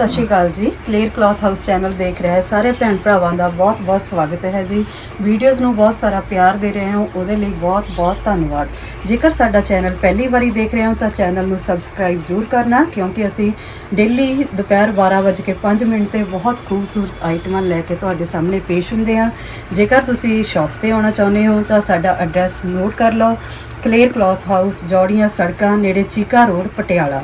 ਸਤਿ ਸ਼੍ਰੀ ਅਕਾਲ ਜੀ। Clear cloth house channel ਦੇਖ ਰਹੇ ਸਾਰੇ ਭੈਣ ਭਰਾਵਾਂ ਦਾ ਬਹੁਤ-ਬਹੁਤ ਸਵਾਗਤ ਹੈ ਜੀ। ਵੀਡੀਓਜ਼ ਨੂੰ ਬਹੁਤ ਸਾਰਾ ਪਿਆਰ ਦੇ ਰਹੇ ਹੋ। ਉਹਦੇ ਲਈ ਬਹੁਤ-ਬਹੁਤ ਧੰਨਵਾਦ। ਜੇਕਰ ਸਾਡਾ ਚੈਨਲ ਪਹਿਲੀ ਵਾਰੀ ਦੇਖ ਰਹੇ ਹੋ ਤਾਂ ਚੈਨਲ ਨੂੰ ਸਬਸਕ੍ਰਾਈਬ ਜ਼ਰੂਰ ਕਰਨਾ, ਕਿਉਂਕਿ ਅਸੀਂ ਡੇਲੀ ਦੁਪਹਿਰ 12:05 ਮਿੰਟ ਤੇ ਬਹੁਤ ਖੂਬਸੂਰਤ ਆਈਟਮਾਂ ਲੈ ਕੇ ਤੁਹਾਡੇ ਸਾਹਮਣੇ ਪੇਸ਼ ਹੁੰਦੇ ਹਾਂ। ਜੇਕਰ ਤੁਸੀਂ ਸ਼ਾਪ ਤੇ ਆਉਣਾ ਚਾਹੁੰਦੇ ਹੋ ਤਾਂ ਸਾਡਾ ਐਡਰੈਸ ਨੋਟ ਕਰ ਲਓ। ਕਲੇਅਰ ਕਲੌਥ ਹਾਊਸ ਜੋੜੀਆਂ ਸੜਕਾਂ, ਨੇੜੇ ਚੀਕਾ ਰੋਡ, ਪਟਿਆਲਾ।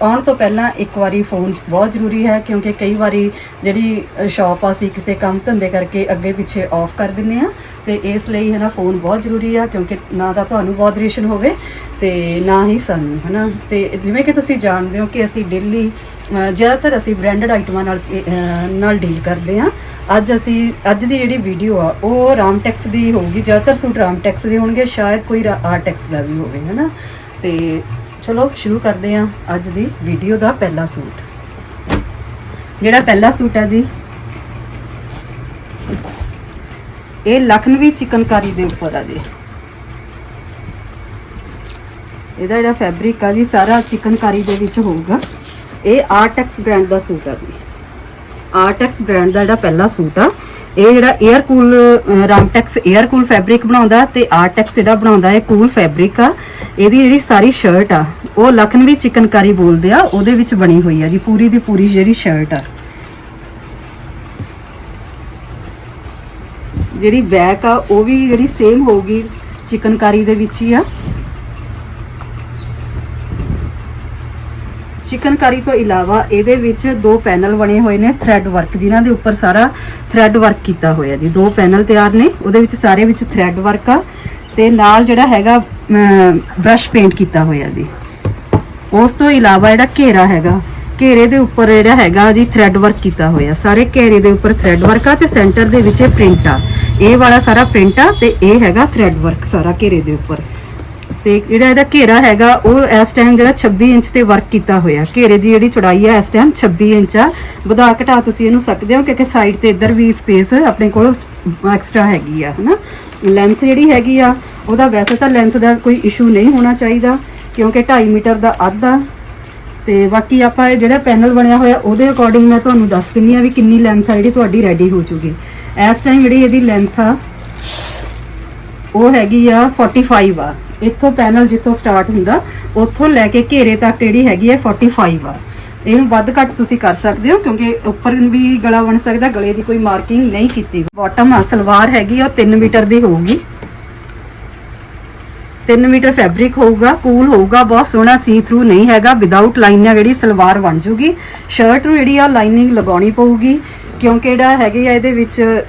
ਆਉਣ ਤੋਂ ਪਹਿਲਾਂ ਇੱਕ ਵਾਰੀ ਫੋਨ ਬਹੁਤ ਜ਼ਰੂਰੀ ਹੈ ਕਿਉਂਕਿ ਕਈ ਵਾਰੀ ਜਿਹੜੀ ਸ਼ਾਪ ਆ, ਅਸੀਂ ਕਿਸੇ ਕੰਮ ਧੰਦੇ ਕਰਕੇ ਅੱਗੇ ਪਿੱਛੇ ਆਫ ਕਰ ਦਿੰਨੇ ਆ ਤੇ ਇਸ ਲਈ ਹੈ ਨਾ ਫੋਨ ਬਹੁਤ ਜ਼ਰੂਰੀ ਆ ਕਿਉਂਕਿ ਨਾ ਤਾਂ ਤੁਹਾਨੂੰ ਬੋਦਰੇਸ਼ਨ ਹੋਵੇ ਤੇ ਨਾ ਹੀ ਸਾਨੂੰ ਹਨਾ ਤੇ ਜਿਵੇਂ ਕਿ ਤੁਸੀਂ ਜਾਣਦੇ ਹੋ ਕਿ ਅਸੀਂ ਡੇਲੀ ਜ਼ਿਆਦਾਤਰ ਅਸੀਂ ਬ੍ਰਾਂਡਡ ਆਈਟਮਾਂ ਨਾਲ ਨਾਲ ਡੀਲ ਕਰਦੇ ਹਾਂ। ਅੱਜ ਅਸੀਂ, ਅੱਜ ਦੀ ਜਿਹੜੀ ਵੀਡੀਓ ਆ, ਉਹ ਰਾਮਟੈਕਸ ਦੀ ਹੋਊਗੀ। ਜ਼ਿਆਦਾਤਰ ਸੂਟ ਰਾਮਟੈਕਸ ਦੇ ਹੋਣਗੇ, ਸ਼ਾਇਦ ਕੋਈ ਆਰਟੈਕਸ ਦਾ ਵੀ ਹੋਵੇ, ਹਨਾ? ਤੇ ਚਲੋ, ਸ਼ੁਰੂ ਕਰਦੇ ਹਾਂ ਅੱਜ ਦੀ ਵੀਡੀਓ ਦਾ ਪਹਿਲਾ ਸੂਟ। ਜਿਹੜਾ ਪਹਿਲਾ ਸੂਟ ਹੈ ਜੀ, ਇਹ ਲਖਨਵੀ ਚਿਕਨਕਾਰੀ ਦੇ ਉੱਪਰ ਆ ਜੀ। ਇਹਦਾ ਜਿਹੜਾ ਫੈਬਰਿਕ ਆ ਜੀ, ਸਾਰਾ ਚਿਕਨਕਾਰੀ ਦੇ ਵਿੱਚ ਹੋਊਗਾ। ਇਹ ਆਰਟੈਕਸ ਬ੍ਰਾਂਡ ਦਾ ਸੂਟ ਆ ਜੀ। ਆਰਟੈਕਸ ਬ੍ਰਾਂਡ ਦਾ ਜਿਹੜਾ ਪਹਿਲਾ ਸੂਟ ਆ, ਇਹ ਜਿਹੜਾ air cool Ramtex air cool fabric ਬਣਾਉਂਦਾ ਤੇ ਆਰਟੈਕਸ ਜਿਹੜਾ ਬਣਾਉਂਦਾ ਇਹ ਕੂਲ ਫੈਬਰਿਕ ਆ। ਇਹਦੀ ਜਿਹੜੀ ਸਾਰੀ ਸ਼ਰਟ ਆ, ਉਹ ਲਖਨਵੀ ਚਿਕਨਕਾਰੀ ਬੋਲਦੇ ਆ, ਉਹਦੇ ਵਿੱਚ ਬਣੀ ਹੋਈ ਆ ਜੀ, ਪੂਰੀ ਦੀ ਪੂਰੀ ਜਿਹੜੀ ਸ਼ਰਟ ਆ। ਜਿਹੜੀ ਬੈਕ ਆ, ਉਹ ਵੀ ਜਿਹੜੀ ਸੇਮ ਹੋਊਗੀ ਚਿਕਨਕਾਰੀ ਦੇ ਵਿੱਚ ਹੀ ਆ। ਚਿਕਨਕਾਰੀ ਤੋਂ ਇਲਾਵਾ ਇਹਦੇ ਵਿੱਚ ਦੋ ਪੈਨਲ ਬਣੇ ਹੋਏ ਨੇ ਥ੍ਰੈਡ ਵਰਕ ਜਿਨ੍ਹਾਂ ਦੇ ਉੱਪਰ ਸਾਰਾ ਥ੍ਰੈਡ ਵਰਕ ਕੀਤਾ ਹੋਇਆ ਜੀ। ਦੋ ਪੈਨਲ ਤਿਆਰ ਨੇ, ਉਹਦੇ ਵਿੱਚ ਸਾਰੇ ਵਿੱਚ ਥ੍ਰੈਡ ਵਰਕ ਆ ਤੇ ਨਾਲ ਜਿਹੜਾ ਹੈਗਾ ਬ੍ਰਸ਼ ਪੇਂਟ ਕੀਤਾ ਹੋਇਆ ਜੀ। ਉਸ ਤੋਂ ਇਲਾਵਾ ਜਿਹੜਾ ਘੇਰਾ ਹੈਗਾ, ਘੇਰੇ ਦੇ ਉੱਪਰ ਜਿਹੜਾ ਹੈਗਾ ਜੀ ਥ੍ਰੈਡ ਵਰਕ ਕੀਤਾ ਹੋਇਆ। ਸਾਰੇ ਘੇਰੇ ਦੇ ਉੱਪਰ ਥ੍ਰੈਡ ਵਰਕ ਆ ਤੇ ਸੈਂਟਰ ਦੇ ਵਿੱਚ ਇਹ ਪ੍ਰਿੰਟ ਆ। ਇਹ ਵਾਲਾ ਸਾਰਾ ਪ੍ਰਿੰਟ ਆ ਤੇ ਇਹ ਹੈਗਾ ਥ੍ਰੈਡ ਵਰਕ ਸਾਰਾ ਘੇਰੇ ਦੇ ਉੱਪਰ। ਤੇ ਜਿਹੜਾ ਇਹਦਾ ਘੇਰਾ ਹੈਗਾ, ਉਹ ਇਸ ਟਾਈਮ ਜਿਹੜਾ 26 ਇੰਚ ਤੇ ਵਰਕ ਕੀਤਾ ਹੋਇਆ। ਘੇਰੇ ਦੀ ਜਿਹੜੀ ਚੌੜਾਈ ਆ, ਇਸ ਟਾਈਮ 26 ਇੰਚ ਆ। ਵਧਾ ਘਟਾ ਤੁਸੀਂ ਇਹਨੂੰ ਸਕਦੇ ਹੋ, ਕਿਉਂਕਿ ਸਾਈਡ ਤੇ ਇੱਧਰ ਵੀ ਸਪੇਸ ਆਪਣੇ ਕੋਲ ਐਕਸਟਰਾ ਹੈਗੀ ਆ, ਹਨਾ? ਲੈਂਥ ਜਿਹੜੀ ਹੈਗੀ ਆ, ਉਹਦਾ ਵੈਸੇ ਤਾਂ ਲੈਂਥ ਦਾ ਕੋਈ ਇਸ਼ੂ ਨਹੀਂ ਹੋਣਾ ਚਾਹੀਦਾ, ਕਿਉਂਕਿ 2.5 ਮੀਟਰ ਦਾ ਅੱਧ ਆ। ਤੇ ਬਾਕੀ ਆਪਾਂ ਇਹ ਜਿਹੜਾ ਪੈਨਲ ਬਣਿਆ ਹੋਇਆ, ਉਹਦੇ ਅਕੋਰਡਿੰਗ ਮੈਂ ਤੁਹਾਨੂੰ ਦੱਸ ਦਿੰਨੀ ਆ ਵੀ ਕਿੰਨੀ ਲੈਂਥ ਆ ਜਿਹੜੀ ਤੁਹਾਡੀ ਰੈਡੀ ਹੋ ਚੁੱਕੀ ਇਸ ਟਾਈਮ ਜਿਹੜੀ ਇਹਦੀ ਲੈਂਥ ਆ, ਉਹ ਹੈਗੀ ਆ 45 ਆ। ਇੱਥੋਂ ਪੈਨਲ ਜਿੱਥੋਂ ਸਟਾਰਟ ਹੁੰਦਾ, ਉੱਥੋਂ ਲੈ ਕੇ ਘੇਰੇ ਤੱਕ ਜਿਹੜੀ ਹੈਗੀ ਆ 45 ਆ। ਇਹਨੂੰ ਵੱਧ ਘੱਟ ਤੁਸੀਂ ਕਰ ਸਕਦੇ ਹੋ, ਕਿਉਂਕਿ ਉੱਪਰ ਵੀ ਗਲਾ ਬਣ ਸਕਦਾ, ਗਲੇ ਦੀ ਕੋਈ ਮਾਰਕਿੰਗ ਨਹੀਂ ਕੀਤੀ। ਬਾਟਮ ਆ, ਸਲਵਾਰ ਹੈਗੀ ਆ 3 ਮੀਟਰ ਦੀ ਹੋਊਗੀ। 3 ਮੀਟਰ ਫੈਬਰਿਕ ਹੋਊਗਾ ਕੂਲ ਹੋਊਗਾ, ਬਹੁਤ ਸੋਹਣਾ ਸੀ ਥਰੂ ਨਹੀਂ ਹੈਗਾ ਵਿਦਆਊਟ ਲਾਈਨ ਆ ਜਿਹੜੀ ਸਲਵਾਰ ਬਣ ਜੂਗੀ। ਸ਼ਰਟ ਨੂੰ ਜਿਹੜੀ ਆ ਲਾਈਨਿੰਗ ਲਗਾਉਣੀ ਪਊਗੀ, ਕਿਉਂਕਿ ਜਿਹੜਾ ਹੈਗੀ ਆ ਇਹਦੇ ਵਿੱਚ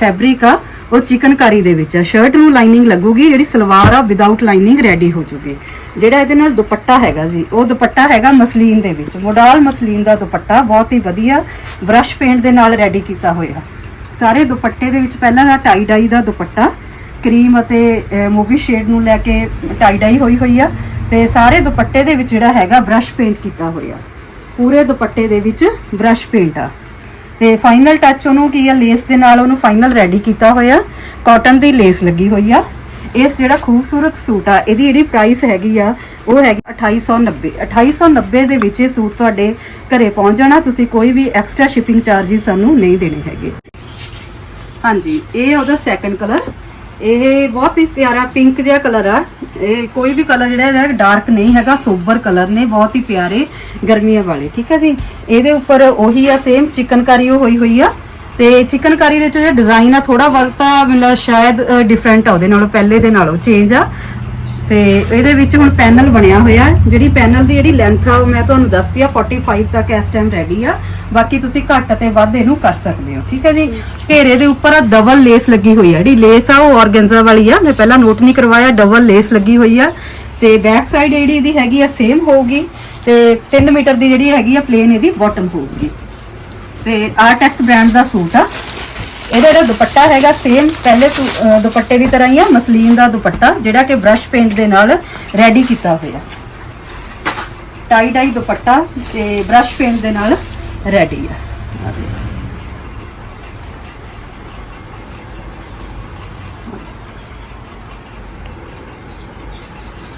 ਫੈਬਰਿਕ ਆ ਉਹ ਚਿਕਨਕਾਰੀ ਦੇ ਵਿੱਚ ਆ। ਸ਼ਰਟ ਨੂੰ ਲਾਈਨਿੰਗ ਲੱਗੂਗੀ, ਜਿਹੜੀ ਸਲਵਾਰ ਆ ਵਿਦਆਊਟ ਲਾਈਨਿੰਗ ਰੈਡੀ ਹੋ ਜੂਗੀ। ਜਿਹੜਾ ਇਹਦੇ ਨਾਲ ਦੁਪੱਟਾ ਹੈਗਾ ਜੀ, ਉਹ ਦੁਪੱਟਾ ਹੈਗਾ ਮਸਲੀਨ ਦੇ ਵਿੱਚ। ਮੋਡਲ ਮਸਲੀਨ ਦਾ ਦੁਪੱਟਾ, ਬਹੁਤ ਹੀ ਵਧੀਆ ਬ੍ਰਸ਼ ਪੇਂਟ ਦੇ ਨਾਲ ਰੈਡੀ ਕੀਤਾ ਹੋਇਆ। ਸਾਰੇ ਦੁਪੱਟੇ ਦੇ ਵਿੱਚ ਪਹਿਲਾਂ ਦਾ ਟਾਈ ਡਾਈ ਦਾ ਦੁਪੱਟਾ, ਕਰੀਮ ਅਤੇ ਮੂਵੀ ਸ਼ੇਡ ਨੂੰ ਲੈ ਕੇ ਟਾਈ ਡਾਈ ਹੋਈ ਹੋਈ ਆ। ਤੇ ਸਾਰੇ ਦੁਪੱਟੇ ਦੇ ਵਿੱਚ ਜਿਹੜਾ ਹੈਗਾ ਬ੍ਰਸ਼ ਪੇਂਟ ਕੀਤਾ ਹੋਇਆ। ਪੂਰੇ ਦੁਪੱਟੇ ਦੇ ਵਿੱਚ ਬ੍ਰਸ਼ ਪੇਂਟ ਆ। ਤੇ ਫਾਈਨਲ ਟੱਚ ਉਹਨੂੰ ਕੀ ਆ ਲੇਸ ਦੇ ਨਾਲ ਉਹਨੂੰ ਫਾਈਨਲ ਰੈਡੀ ਕੀਤਾ ਹੋਇਆ। ਕਾਟਨ ਦੀ ਲੇਸ ਲੱਗੀ ਹੋਈ ਆ। ਇਸ ਜਿਹੜਾ ਖੂਬਸੂਰਤ ਸੂਟ ਆ, ਇਹਦੀ ਜਿਹੜੀ ਪ੍ਰਾਈਸ ਹੈਗੀ ਆ, ਉਹ ਹੈਗੀ 2890 2890 ਦੇ ਵਿੱਚ ਇਹ ਸੂਟ ਤੁਹਾਡੇ ਘਰੇ ਪਹੁੰਚ ਜਾਣਾ, ਤੁਸੀਂ ਕੋਈ ਵੀ ਐਕਸਟਰਾ ਸ਼ਿਪਿੰਗ ਚਾਰजेस ਸਾਨੂੰ ਨਹੀਂ ਦੇਣੇ ਹੈਗੇ। ਹਾਂਜੀ, ਇਹ ਉਹਦਾ ਸੈਕੰਡ ਕਲਰ ਇਹ ਬਹੁਤ ਹੀ ਪਿਆਰਾ ਪਿੰਕ ਜਿਹਾ ਕਲਰ ਆ। ਇਹ ਕੋਈ ਵੀ ਕਲਰ ਜਿਹੜਾ ਇਹਦਾ ਡਾਰਕ ਨਹੀਂ ਹੈਗਾ ਸੋਬਰ ਕਲਰ ਨੇ, ਬਹੁਤ ਹੀ ਪਿਆਰੇ ਗਰਮੀਆਂ ਵਾਲੇ, ਠੀਕ ਹੈ ਜੀ? ਇਹਦੇ ਉੱਪਰ ਉਹੀ ਆ ਸੇਮ ਚਿਕਨਕਾਰੀ ਉਹ ਹੋਈ ਹੋਈ ਆ। ਤੇ ਚਿਕਨਕਾਰੀ ਦੇ ਵਿੱਚ ਜਿਹੜਾ ਡਿਜ਼ਾਈਨ ਆ ਥੋੜਾ ਵਰਤਾ ਮਤਲਬ ਸ਼ਾਇਦ ਡਿਫਰੈਂਟ ਆ ਉਹਦੇ ਨਾਲੋਂ, ਪਹਿਲੇ ਦੇ ਨਾਲੋਂ ਚੇਂਜ ਆ। ਤੇ ਇਹਦੇ ਵਿੱਚ ਹੁਣ ਪੈਨਲ ਬਣਿਆ ਹੋਇਆ ਜਿਹੜੀ ਪੈਨਲ ਦੀ ਜਿਹੜੀ ਲੈਂਥ ਆ, ਉਹ ਮੈਂ ਤੁਹਾਨੂੰ ਦੱਸਦੀ ਆ 45 ਤੱਕ ਇਸ ਟਾਈਮ ਰੈਡੀ ਆ। ਬਾਕੀ ਤੁਸੀਂ ਘੱਟ ਤੇ ਵੱਧ ਇਹਨੂੰ ਕਰ ਸਕਦੇ ਹੋ, ਠੀਕ ਹੈ ਜੀ? ਘੇਰੇ ਦੇ ਉੱਪਰ ਆ ਡਬਲ ਲੇਸ ਲੱਗੀ ਹੋਈ ਆ, ਜਿਹੜੀ ਲੇਸ ਆ ਉਹ ਆਰਗੈਂਜ਼ਾ ਵਾਲੀ ਆ, ਮੈਂ ਪਹਿਲਾਂ ਨੋਟ ਨਹੀਂ ਕਰਵਾਇਆ ਡਬਲ ਲੇਸ ਲੱਗੀ ਹੋਈ ਆ। ਤੇ ਬੈਕ ਸਾਈਡ ਜਿਹੜੀ ਇਹਦੀ ਹੈਗੀ ਆ ਸੇਮ ਹੋਊਗੀ ਤੇ 3 ਮੀਟਰ ਦੀ ਜਿਹੜੀ ਹੈਗੀ ਆ ਪਲੇਨ ਇਹਦੀ ਬਾਟਮ ਹੋਊਗੀ। ਤੇ ਆਰਟੈਕਸ ਬ੍ਰਾਂਡ ਦਾ ਸੂਟ ਆ। ਇਹਦਾ ਜਿਹੜਾ ਦੁਪੱਟਾ ਹੈਗਾ ਸੇਮ ਪਹਿਲੇ ਦੁਪੱਟੇ ਦੀ ਤਰ੍ਹਾਂ ਹੀ ਆ, ਮਸਲੀਨ ਦਾ ਦੁਪੱਟਾ, ਜਿਹੜਾ ਕਿ ਬ੍ਰਸ਼ ਪੇਂਟ ਦੇ ਨਾਲ ਰੈਡੀ ਕੀਤਾ ਹੋਇਆ। ਟਾਈ ਡਾਈ ਦੁਪੱਟਾ ਤੇ ਬ੍ਰਸ਼ ਪੇਂਟ ਦੇ ਨਾਲ ਰੈਡੀ ਆ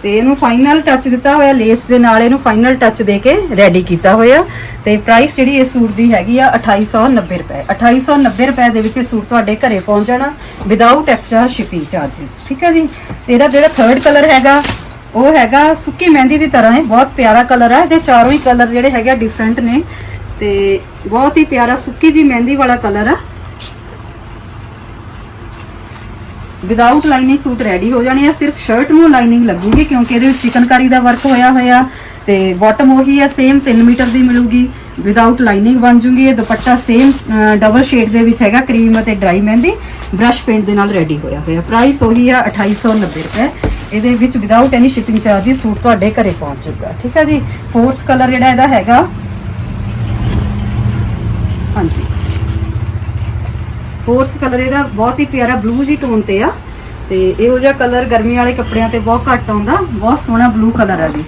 ਤੇ ਇਹਨੂੰ ਫਾਈਨਲ ਟੱਚ ਦਿੱਤਾ ਹੋਇਆ ਲੇਸ ਦੇ ਨਾਲ ਇਹਨੂੰ ਫਾਈਨਲ ਟੱਚ ਦੇ ਕੇ ਰੈਡੀ ਕੀਤਾ ਹੋਇਆ। ਤੇ ਪ੍ਰਾਈਸ ਜਿਹੜੀ ਇਸ ਸੂਟ ਦੀ ਹੈਗੀ ਆ 2890 ਰੁਪਏ। 2890 ਰੁਪਏ ਦੇ ਵਿੱਚ ਇਹ ਸੂਟ ਤੁਹਾਡੇ ਘਰੇ ਪਹੁੰਚ ਜਾਣਾ ਵਿਦਆਊਟ ਐਕਸਟਰਾ ਸ਼ਿਪਿੰਗ ਚਾਰजेस ਠੀਕ ਹੈ ਜੀ? ਤੇ ਇਹਦਾ ਜਿਹੜਾ ਥਰਡ ਕਲਰ ਹੈਗਾ, ਉਹ ਹੈਗਾ ਸੁੱਕੀ ਮਹਿੰਦੀ ਦੀ ਤਰ੍ਹਾਂ ਹੈ, ਬਹੁਤ ਪਿਆਰਾ ਕਲਰ ਹੈ ਇਹਦੇ ਚਾਰੋਂ ਹੀ ਕਲਰ ਜਿਹੜੇ ਹੈਗੇ ਡਿਫਰੈਂਟ ਨੇ। ਤੇ ਬਹੁਤ ਹੀ ਪਿਆਰਾ ਸੁੱਕੀ ਜੀ ਮਹਿੰਦੀ ਵਾਲਾ ਕਲਰ ਆ। ਵਿਦਆਊਟ ਲਾਈਨਿੰਗ ਸੂਟ ਰੈਡੀ ਹੋ ਜਾਣੇ ਆ, ਸਿਰਫ ਸ਼ਰਟ ਨੂੰ ਲਾਈਨਿੰਗ ਲੱਗੂਗੀ ਕਿਉਂਕਿ ਇਹਦੇ ਵਿੱਚ ਚਿਕਨਕਾਰੀ ਦਾ ਵਰਕ ਹੋਇਆ ਹੋਇਆ, ਤੇ ਬਾਟਮ ਉਹੀ ਆ ਸੇਮ 3 ਮੀਟਰ ਦੀ ਮਿਲੂਗੀ। ਵਿਦਆਊਟ ਲਾਈਨਿੰਗ ਬਣ ਜੂਗੀ, ਇਹ ਦੁਪੱਟਾ ਸੇਮ ਡਬਲ ਸ਼ੇਡ ਦੇ ਵਿੱਚ ਹੈਗਾ ਕਰੀਮ ਅਤੇ ਡਰਾਈ ਮਹਿੰਦੀ। ਬ੍ਰਸ਼ ਪੇਂਟ ਦੇ ਨਾਲ ਰੈਡੀ ਹੋਇਆ ਹੋਇਆ। ਪ੍ਰਾਈਸ ਉਹੀ ਆ 2890 ਰੁਪਏ। ਇਹਦੇ ਵਿੱਚ without any shipping charges suit ਤੁਹਾਡੇ ਘਰੇ ਪਹੁੰਚ ਜੂਗਾ। ਠੀਕ ਹੈ ਜੀ? ਫੋਰਥ ਕਲਰ ਜਿਹੜਾ ਇਹਦਾ ਹੈਗਾ ਹਾਂਜੀ। ਫੋਰਥ ਕਲਰ ਇਹਦਾ ਬਹੁਤ ਹੀ ਪਿਆਰਾ ਬਲੂ ਜੀ ਟੋਨ ਤੇ ਆ। ਤੇ ਇਹੋ ਜਿਹਾ ਕਲਰ ਗਰਮੀ ਵਾਲੇ ਕੱਪੜਿਆਂ ਤੇ ਬਹੁਤ ਘੱਟ ਆਉਂਦਾ। ਬਹੁਤ ਸੋਹਣਾ ਬਲੂ ਕਲਰ ਆ ਜੀ।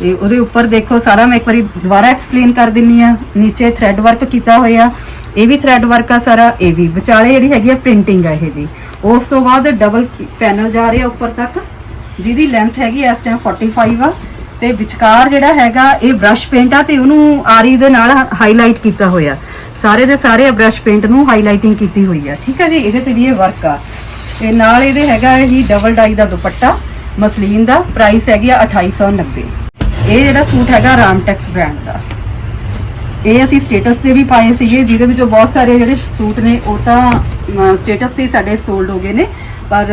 ਤੇ ਉਹਦੇ ਉੱਪਰ ਦੇਖੋ, ਸਾਰਾ ਮੈਂ ਇੱਕ ਵਾਰੀ ਦੁਬਾਰਾ ਐਕਸਪਲੇਨ ਕਰ ਦਿੰਨੀ ਆ। ਨੀਚੇ ਥ੍ਰੈਡ ਵਰਕ ਕੀਤਾ ਹੋਇਆ। ਇਹ ਵੀ ਥ੍ਰੈਡ ਵਰਕ ਆ ਸਾਰਾ। ਇਹ ਵੀ ਵਿਚਾਲੇ ਜਿਹੜੀ ਹੈਗੀ ਆ ਪ੍ਰਿੰਟਿੰਗ ਆ ਇਹ ਜੀ। ਉਸ ਤੋਂ ਬਾਅਦ ਡਬਲ ਪੈਨਲ ਜਾ ਰਿਹਾ ਉੱਪਰ ਤੱਕ। ਜਿਹਦੀ ਲੈਂਥ ਹੈਗੀ ਇਸ ਟਾਈਮ 45 ਆ। ਤੇ ਵਿਚਕਾਰ ਜਿਹੜਾ ਹੈਗਾ, ਇਹ ਬ੍ਰਸ਼ ਪੇਂਟ ਆ ਤੇ ਉਹਨੂੰ ਆਰੀ ਦੇ ਨਾਲ ਹਾਈਲਾਈਟ ਕੀਤਾ ਹੋਇਆ। ਸਾਰੇ ਦੇ ਸਾਰੇ ਬ੍ਰਸ਼ ਪੇਂਟ ਨੂੰ ਹਾਈਲਾਈਟਿੰਗ ਕੀਤੀ ਹੋਈ ਆ। ਠੀਕ ਹੈ ਜੀ, ਇਹਦੇ ਤੇ ਵੀ ਇਹ ਵਰਕ ਆ। ਤੇ ਨਾਲ ਇਹਦੇ ਹੈਗਾ ਇਹ ਡਬਲ ਡਾਈ ਦਾ ਦੁਪੱਟਾ, ਮਸਲੀਨ ਦਾ ਪ੍ਰਾਈਸ ਹੈਗੀ ਆ 2890 ਇਹ ਜਿਹੜਾ ਸੂਟ ਹੈਗਾ ਰਾਮਟੈਕਸ ਬ੍ਰਾਂਡ ਦਾ। ਇਹ ਅਸੀਂ ਸਟੇਟਸ ਤੇ ਵੀ ਪਾਏ ਸੀਗੇ, ਜਿਹਦੇ ਵਿੱਚੋਂ ਬਹੁਤ ਸਾਰੇ ਜਿਹੜੇ ਸੂਟ ਨੇ, ਉਹ ਤਾਂ ਸਟੇਟਸ ਤੇ ਸਾਡੇ ਸੋਲਡ ਹੋ ਗਏ ਨੇ। ਪਰ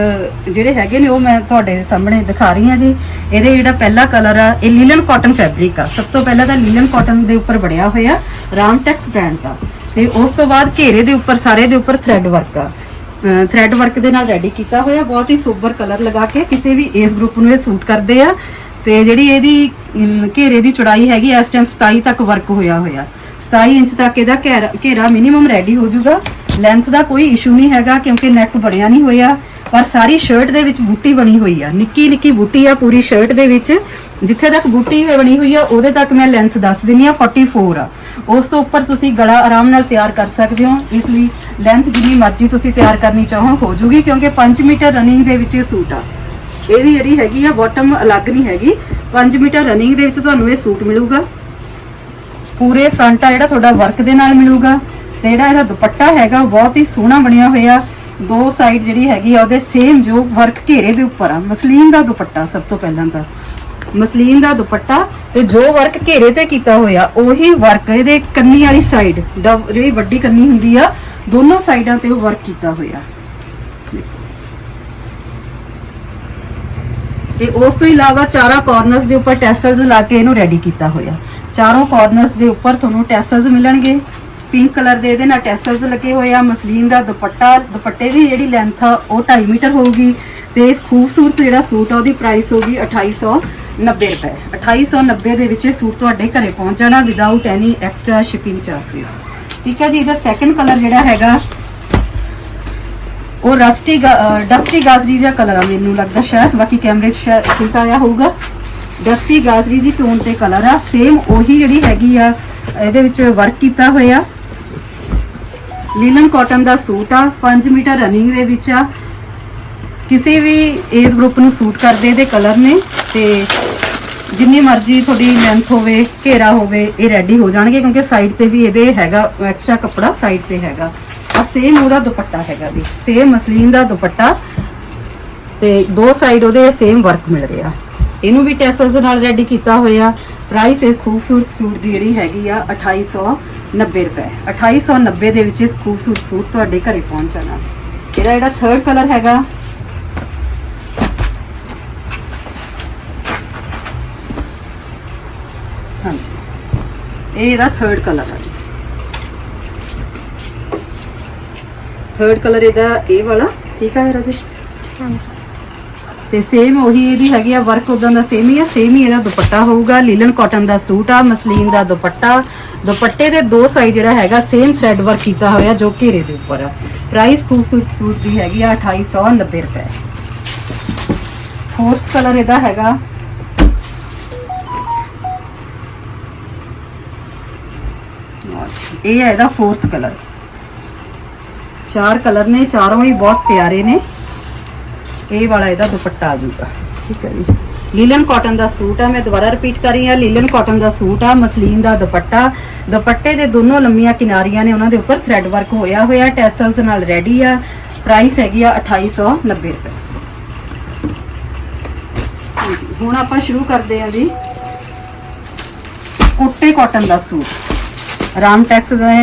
ਜਿਹੜੇ ਹੈਗੇ ਨੇ ਉਹ ਮੈਂ ਤੁਹਾਡੇ ਸਾਹਮਣੇ ਦਿਖਾ ਰਹੀ ਹਾਂ ਜੀ। ਇਹਦੇ ਜਿਹੜਾ ਪਹਿਲਾ ਕਲਰ ਆ, ਇਹ ਲੀਲਨ ਕਾਟਨ ਫੈਬਰਿਕ ਆ। ਸਭ ਤੋਂ ਪਹਿਲਾਂ ਤਾਂ ਲੀਲਨ ਕਾਟਨ ਦੇ ਉੱਪਰ ਬਣਿਆ ਹੋਇਆ ਰਾਮਟੈਕਸ ਬ੍ਰਾਂਡ ਦਾ। ਤੇ ਉਸ ਤੋਂ ਬਾਅਦ ਘੇਰੇ ਦੇ ਉੱਪਰ, ਸਾਰੇ ਦੇ ਉੱਪਰ ਥ੍ਰੈਡ ਵਰਕ ਆ। ਥ੍ਰੈਡ ਵਰਕ ਦੇ ਨਾਲ ਰੈਡੀ ਕੀਤਾ ਹੋਇਆ, ਬਹੁਤ ਹੀ ਸੋਬਰ ਕਲਰ ਲਗਾ ਕੇ ਕਿਸੇ ਵੀ ਏਜ ਗਰੁੱਪ ਨੂੰ ਇਹ ਸੂਟ ਕਰਦੇ ਆ। ਤੇ ਜਿਹੜੀ ਇਹਦੀ ਘੇਰੇ ਦੀ ਚੌੜਾਈ ਹੈਗੀ ਇਸ ਟਾਈਮ 27 ਤੱਕ ਵਰਕ ਹੋਇਆ ਹੋਇਆ। 27 ਇੰਚ ਤੱਕ ਇਹਦਾ ਘੇਰਾ ਘੇਰਾ ਮਿਨੀਮਮ ਰੈਡੀ ਹੋ ਜਾਊਗਾ। ਲੈਂਥ ਦਾ ਕੋਈ ਇਸ਼ੂ ਨਹੀਂ ਹੈਗਾ, ਕਿਉਂਕਿ ਨੈਕ ਬਣਿਆ ਨਹੀਂ ਹੋਇਆ। ਪਰ ਸਾਰੀ ਸ਼ਰਟ ਦੇ ਵਿੱਚ ਬੂਟੀ ਬਣੀ ਹੋਈ ਆ। ਨਿੱਕੀ ਨਿੱਕੀ ਬੂਟੀ ਆ ਪੂਰੀ ਸ਼ਰਟ ਦੇ ਵਿੱਚ। ਜਿੱਥੇ ਤੱਕ ਬੂਟੀ ਬਣੀ ਹੋਈ ਆ, ਉਹਦੇ ਤੱਕ ਮੈਂ ਲੈਂਥ ਦੱਸ ਦਿੰਨੀ ਆ 44 ਆ। ਉਸ ਤੋਂ ਉੱਪਰ ਤੁਸੀਂ ਗਲਾ ਆਰਾਮ ਨਾਲ ਤਿਆਰ ਕਰ ਸਕਦੇ ਹੋ। ਇਸ ਲਈ ਲੈਂਥ ਜਿੰਨੀ ਮਰਜ਼ੀ ਤੁਸੀਂ ਤਿਆਰ ਕਰਨੀ ਚਾਹੋ, ਹੋ ਜੂਗੀ, ਕਿਉਂਕਿ 5 ਮੀਟਰ ਰਨਿੰਗ ਦੇ ਵਿੱਚ ਇਹ ਸੂਟ ਆ। ਇਹਦੀ ਜਿਹੜੀ ਹੈਗੀ ਆ ਬਾਟਮ ਅਲੱਗ ਨਹੀਂ ਹੈਗੀ। 5 ਮੀਟਰ ਰਨਿੰਗ ਦੇ ਵਿੱਚ ਤੁਹਾਨੂੰ ਇਹ ਸੂਟ ਮਿਲੂਗਾ। ਪੂਰੇ ਫਰੰਟ ਆ ਜਿਹੜਾ ਤੁਹਾਡਾ ਵਰਕ ਦੇ ਨਾਲ ਮਿਲੂਗਾ। ਤੇ ਜਿਹੜਾ ਇਹਦਾ ਦੁਪੱਟਾ ਹੈਗਾ ਬਹੁਤ ਹੀ ਸੋਹਣਾ ਬਣਿਆ ਹੋਇਆ। ਦੋ ਸਾਈਡ ਜਿਹੜੀ ਹੈਗੀ ਆ, ਉਹਦੇ ਸੇਮ ਜੋ ਵਰਕ ਘੇਰੇ ਦੇ ਉੱਪਰ ਆ। ਮਸਲੀਨ ਦਾ ਦੁਪੱਟਾ ਸਭ ਤੋਂ ਪਹਿਲਾਂ ਤਾਂ। ਮਸਲੀਨ ਦਾ ਦੁਪੱਟਾ ਤੇ ਜੋ ਵਰਕ ਘੇਰੇ ਤੇ ਕੀਤਾ ਹੋਇਆ, ਉਹੀ ਵਰਕ ਇਹਦੇ ਕੰਨੀ ਵਾਲੀ ਸਾਈਡ ਜਿਹੜੀ ਵੱਡੀ ਕੰਨੀ ਹੁੰਦੀ ਆ, ਦੋਨੋਂ ਸਾਈਡਾਂ ਤੇ ਉਹ ਵਰਕ ਕੀਤਾ ਹੋਇਆ। ਤੇ ਉਸ ਤੋਂ ਇਲਾਵਾ ਚਾਰਾਂ ਕਾਰਨਰਸ ਦੇ ਉੱਪਰ ਟੈਸਲਸ ਲਾ ਕੇ ਇਹਨੂੰ ਰੈਡੀ ਕੀਤਾ ਹੋਇਆ। ਚਾਰੋਂ ਕਾਰਨਰਸ ਦੇ ਉੱਪਰ ਤੁਹਾਨੂੰ ਟੈਸਲਸ ਮਿਲਣਗੇ। ਪਿੰਕ ਕਲਰ ਦੇ ਇਹਦੇ ਨਾਲ ਟੈਸਲਸ ਲੱਗੇ ਹੋਏ ਆ, ਮਸਲੀਨ ਦਾ ਦੁਪੱਟਾ, ਦੁਪੱਟੇ ਦੀ ਜਿਹੜੀ ਲੈਂਥ ਆ, ਉਹ 2.5 ਮੀਟਰ ਹੋਊਗੀ ਤੇ ਇਸ ਖੂਬਸੂਰਤ ਜਿਹੜਾ ਸੂਟ ਆ, ਉਹਦੀ ਪ੍ਰਾਈਸ ਹੋਊਗੀ 2890 ਰੁਪਏ। 2890 ਦੇ ਵਿੱਚ ਇਹ ਸੂਟ ਤੁਹਾਡੇ ਘਰੇ ਪਹੁੰਚ ਜਾਣਾ without any extra shipping charges ਠੀਕ ਹੈ ਜੀ, ਇਹਦਾ ਸੈਕੰਡ ਕਲਰ ਜਿਹੜਾ ਹੈਗਾ, ਉਹ ਰਸਟੀ ਡਸਟੀ ਗਾਜ਼ਰੀ ਜਿਹਾ ਕਲਰ ਆ, ਮੈਨੂੰ ਲੱਗਦਾ ਸ਼ਾਇਦ, ਬਾਕੀ ਕੈਮਰੇ 'ਚ ਸ਼ਾਇਦ ਠੀਕ ਆਇਆ ਹੋਊਗਾ। ਡਸਟੀ ਗਾਜ਼ਰੀ ਦੀ ਟੋਨ ਤੇ ਕਲਰ ਆ ਸੇਮ ਉਹੀ ਜਿਹੜੀ ਹੈਗੀ ਆ, ਇਹਦੇ ਵਿੱਚ ਵਰਕ ਕੀਤਾ ਹੋਇਆ। ਲੀਲਨ ਕਾਟਨ ਦਾ ਸੂਟ ਆ 5 ਮੀਟਰ ਰਨਿੰਗ ਦੇ ਵਿੱਚ ਆ। ਕਿਸੇ ਵੀ ਏਜ ਗਰੁੱਪ ਨੂੰ ਸੂਟ ਕਰਦੇ ਇਹਦੇ ਕਲਰ ਨੇ ਤੇ ਜਿੰਨੀ ਮਰਜ਼ੀ ਤੁਹਾਡੀ ਲੈਂਥ ਹੋਵੇ, ਘੇਰਾ ਹੋਵੇ, ਇਹ ਰੈਡੀ ਹੋ ਜਾਣਗੇ ਕਿਉਂਕਿ ਸਾਈਡ ਤੇ ਵੀ ਇਹਦੇ ਹੈਗਾ ਐਕਸਟਰਾ ਕੱਪੜਾ ਸਾਈਡ ਤੇ ਹੈਗਾ। ਆ ਸੇਮ ਉਹਦਾ ਦੁਪੱਟਾ ਹੈਗਾ ਜੀ ਸੇਮ ਮਸਲੀਨ ਦਾ ਦੁਪੱਟਾ ਤੇ ਦੋ ਸਾਈਡ ਉਹਦੇ ਸੇਮ ਵਰਕ ਮਿਲ ਰਿਹਾ। ਇਹਨੂੰ ਵੀ ਟੈਸਲਸ ਨਾਲ ਰੈਡੀ ਕੀਤਾ ਹੋਇਆ। ਪ੍ਰਾਈਸ ਇਹ ਖੂਬਸੂਰਤ ਸੂਟ ਦੀ ਜਿਹੜੀ ਹੈਗੀ ਆ 2890 ਰੁਪਏ। 2890 ਦੇ ਵਿੱਚ ਇਸ ਖੂਬਸੂਰਤ ਸੂਟ ਤੁਹਾਡੇ ਘਰੇ ਪਹੁੰਚ ਜਾਣਾ। ਇਹਦਾ ਜਿਹੜਾ ਥਰਡ ਕਲਰ ਹੈਗਾ ਹਾਂਜੀ ਇਹ ਇਹਦਾ ਥਰਡ ਕਲਰ ਹੈ ਥਰਡ ਕਲਰ ਇਹਦਾ ਇਹ ਵਾਲਾ ਠੀਕ ਹੈ ਰਾਜੇ? ਤੇ ਸੇਮ ਉਹੀ ਇਹਦੀ ਹੈਗੀ ਆ ਵਰਕ ਉਦਾਂ ਦਾ ਸੇਮ ਹੀ ਆ ਸੇਮ ਹੀ ਇਹਦਾ ਦੁਪੱਟਾ ਹੋਊਗਾ ਲੀਲਨ ਕਾਟਨ ਦਾ ਸੂਟ ਆ ਮਸਲੀਨ ਦਾ ਦੁਪੱਟਾ ਦੁਪੱਟੇ ਦੇ ਦੋ ਸਾਈਡ ਜਿਹੜਾ ਹੈਗਾ ਸੇਮ ਥ੍ਰੈਡ ਵਰਕ ਕੀਤਾ ਹੋਇਆ ਜੋ ਘੇਰੇ ਦੇ ਉੱਪਰ ਆ। ਪ੍ਰਾਈਸ ਖੂਬਸੂਰਤ ਸੂਟ ਦੀ ਹੈਗੀ ਆ 2890 ਰੁਪਏ। ਫੋਰਥ ਕਲਰ ਇਹਦਾ ਹੈਗਾ। ਇਹ ਹੈ ਇਹਦਾ ਫੋਰਥ ਕਲਰ ਚਾਰ ਕਲਰ ਨੇ, ਚਾਰੋਂ ਹੀ ਬਹੁਤ ਪਿਆਰੇ ਨੇ। ਇਹ ਵਾਲਾ ਇਹਦਾ ਦੁਪੱਟਾ ਆ ਜੂਗਾ ਠੀਕ ਹੈ ਜੀ। ਲੀਲਨ ਕਾਟਨ ਦਾ ਸੂਟ ਆ, ਮੈਂ ਦੁਬਾਰਾ ਰਿਪੀਟ ਕਰ ਰਹੀ ਹਾਂ, ਲੀਲਨ ਕਾਟਨ ਦਾ ਸੂਟ ਆ, ਮਸਲੀਨ ਦਾ ਦੁਪੱਟਾ। ਦੁਪੱਟੇ ਦੇ ਦੋਨੋਂ ਲੰਮੀਆਂ ਕਿਨਾਰੀਆਂ ਨੇ ਉਹਨਾਂ ਦੇ ਉੱਪਰ ਥ੍ਰੈਡ ਵਰਕ ਹੋਇਆ ਹੋਇਆ ਟੈਸਲਸ ਨਾਲ ਰੈਡੀ ਆ ਪ੍ਰਾਈਸ ਹੈਗੀ ਆ 2890 ਰੁਪਏ। ਹੁਣ ਆਪਾਂ ਸ਼ੁਰੂ ਕਰਦੇ ਹਾਂ ਜੀ। ਕੋਟੇ ਕਾਟਨ ਦਾ ਸੂਟ। ਰਾਮ ਟੈਕਸ ਦਾ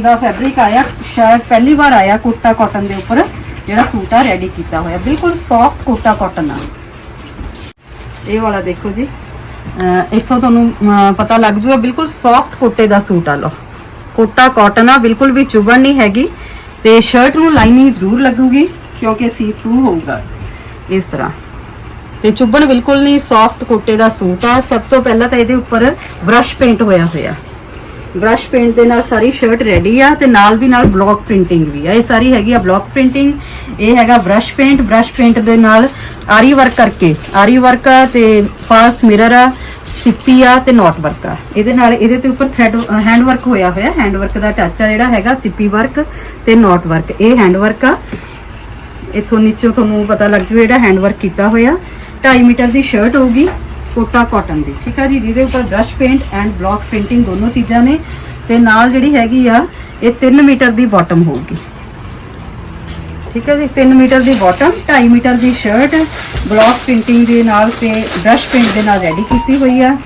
ਦਾ ਫੈਬਰਿਕ ਆਇਆ, ਸ਼ਾਇਦ ਪਹਿਲੀ ਵਾਰ ਆਇਆ ਕੋਟਾ ਕਾਟਨ ਦੇ ਉੱਪਰ, ਜਿਹੜਾ ਸੂਟ ਆ ਰੈਡੀ ਕੀਤਾ ਹੋਇਆ। ਬਿਲਕੁਲ ਸੌਫਟ ਕੋਟਾ ਕਾਟਨ ਆ। ਇਹ ਵਾਲਾ ਦੇਖੋ ਜੀ। ਇੱਥੋਂ ਤੁਹਾਨੂੰ ਪਤਾ ਲੱਗ ਜੂਗਾ, ਬਿਲਕੁਲ ਸੌਫਟ ਕੋਟੇ ਦਾ ਸੂਟ ਆ ਲਓ। ਕੋਟਾ ਕਾਟਨ ਆ, ਬਿਲਕੁਲ ਵੀ ਚੁਭਣ ਨਹੀਂ ਹੈਗੀ। ਤੇ ਸ਼ਰਟ ਨੂੰ ਲਾਈਨਿੰਗ ਜ਼ਰੂਰ ਲੱਗੂਗੀ, ਕਿਉਂਕਿ ਸੀ ਥਰੂ ਹੋਊਗਾ। ਇਸ ਤਰ੍ਹਾਂ। ਤੇ ਚੁੱਭਣ ਬਿਲਕੁਲ ਨਹੀਂ ਸੌਫਟ ਕੋਟੇ ਦਾ ਸੂਟ ਆ। ਸਭ ਤੋਂ ਪਹਿਲਾਂ ਤਾਂ ਇਹਦੇ ਉੱਪਰ ਬ੍ਰਸ਼ ਪੇਂਟ ਹੋਇਆ ਹੋਇਆ। ਬ੍ਰਸ਼ ਪੇਂਟ ਦੇ ਨਾਲ ਸਾਰੀ ਸ਼ਰਟ ਰੈਡੀ ਆ ਤੇ ਨਾਲ ਦੀ ਨਾਲ ਬਲੌਕ ਪ੍ਰਿੰਟਿੰਗ ਵੀ ਆ। ਇਹ ਸਾਰੀ ਹੈਗੀ ਆ ਬਲੌਕ ਪ੍ਰਿੰਟਿੰਗ ਇਹ ਹੈਗਾ ਬ੍ਰਸ਼ ਪੇਂਟ ਬ੍ਰਸ਼ ਪੇਂਟ ਦੇ ਨਾਲ ਆਰੀ ਵਰਕ ਕਰਕੇ। ਆਰੀ ਵਰਕ ਆ ਤੇ ਫਾਸ ਮਿਰਰ ਆ, ਸਿੱਪੀ ਆ ਤੇ ਨੋਟ ਵਰਕ ਆ। ਇਹਦੇ ਨਾਲ ਇਹਦੇ ਤੇ ਉੱਪਰ ਥ੍ਰੈਡ ਹੈਂਡ ਵਰਕ ਹੋਇਆ ਹੋਇਆ। ਹੈਂਡ ਵਰਕ ਦਾ ਟੱਚ ਆ ਜਿਹੜਾ ਹੈਗਾ, ਸਿੱਪੀ ਵਰਕ ਤੇ ਨੋਟ ਵਰਕ। ਇਹ ਹੈਂਡ ਵਰਕ ਆ। ਇਥੋਂ ਨੀਚੇ ਤੁਹਾਨੂੰ ਪਤਾ ਲੱਗ ਜੂ ਜਿਹੜਾ ਹੈਂਡ ਵਰਕ ਕੀਤਾ ਹੋਇਆ। 2.5 ਮੀਟਰ ਦੀ ਸ਼ਰਟ ਹੋਊਗੀ, ਕੋਟਾ ਕਾਟਨ ਦੀ। ਠੀਕ ਆ ਜੀ? ਜਿਹਦੇ ਉੱਪਰ brush paint and block painting ਦੋਨੋਂ ਚੀਜ਼ਾਂ ਨੇ। ਤੇ ਨਾਲ ਜਿਹੜੀ ਹੈਗੀ ਆ, ਇਹ 3 ਮੀਟਰ ਦੀ ਬਾਟਮ ਹੋਊਗੀ। ਠੀਕ ਹੈ ਜੀ 3 ਮੀਟਰ ਦੀ ਬਾਟਮ 2.5 ਮੀਟਰ ਦੀ ਸ਼ਰਟ ਬਲੌਕ ਪ੍ਰਿੰਟਿੰਗ ਦੇ ਨਾਲ ਤੇ ਬ੍ਰਸ਼ ਪੇਂਟ ਦੇ ਨਾਲ ਰੈਡੀ ਕੀਤੀ ਹੋਈ ਆ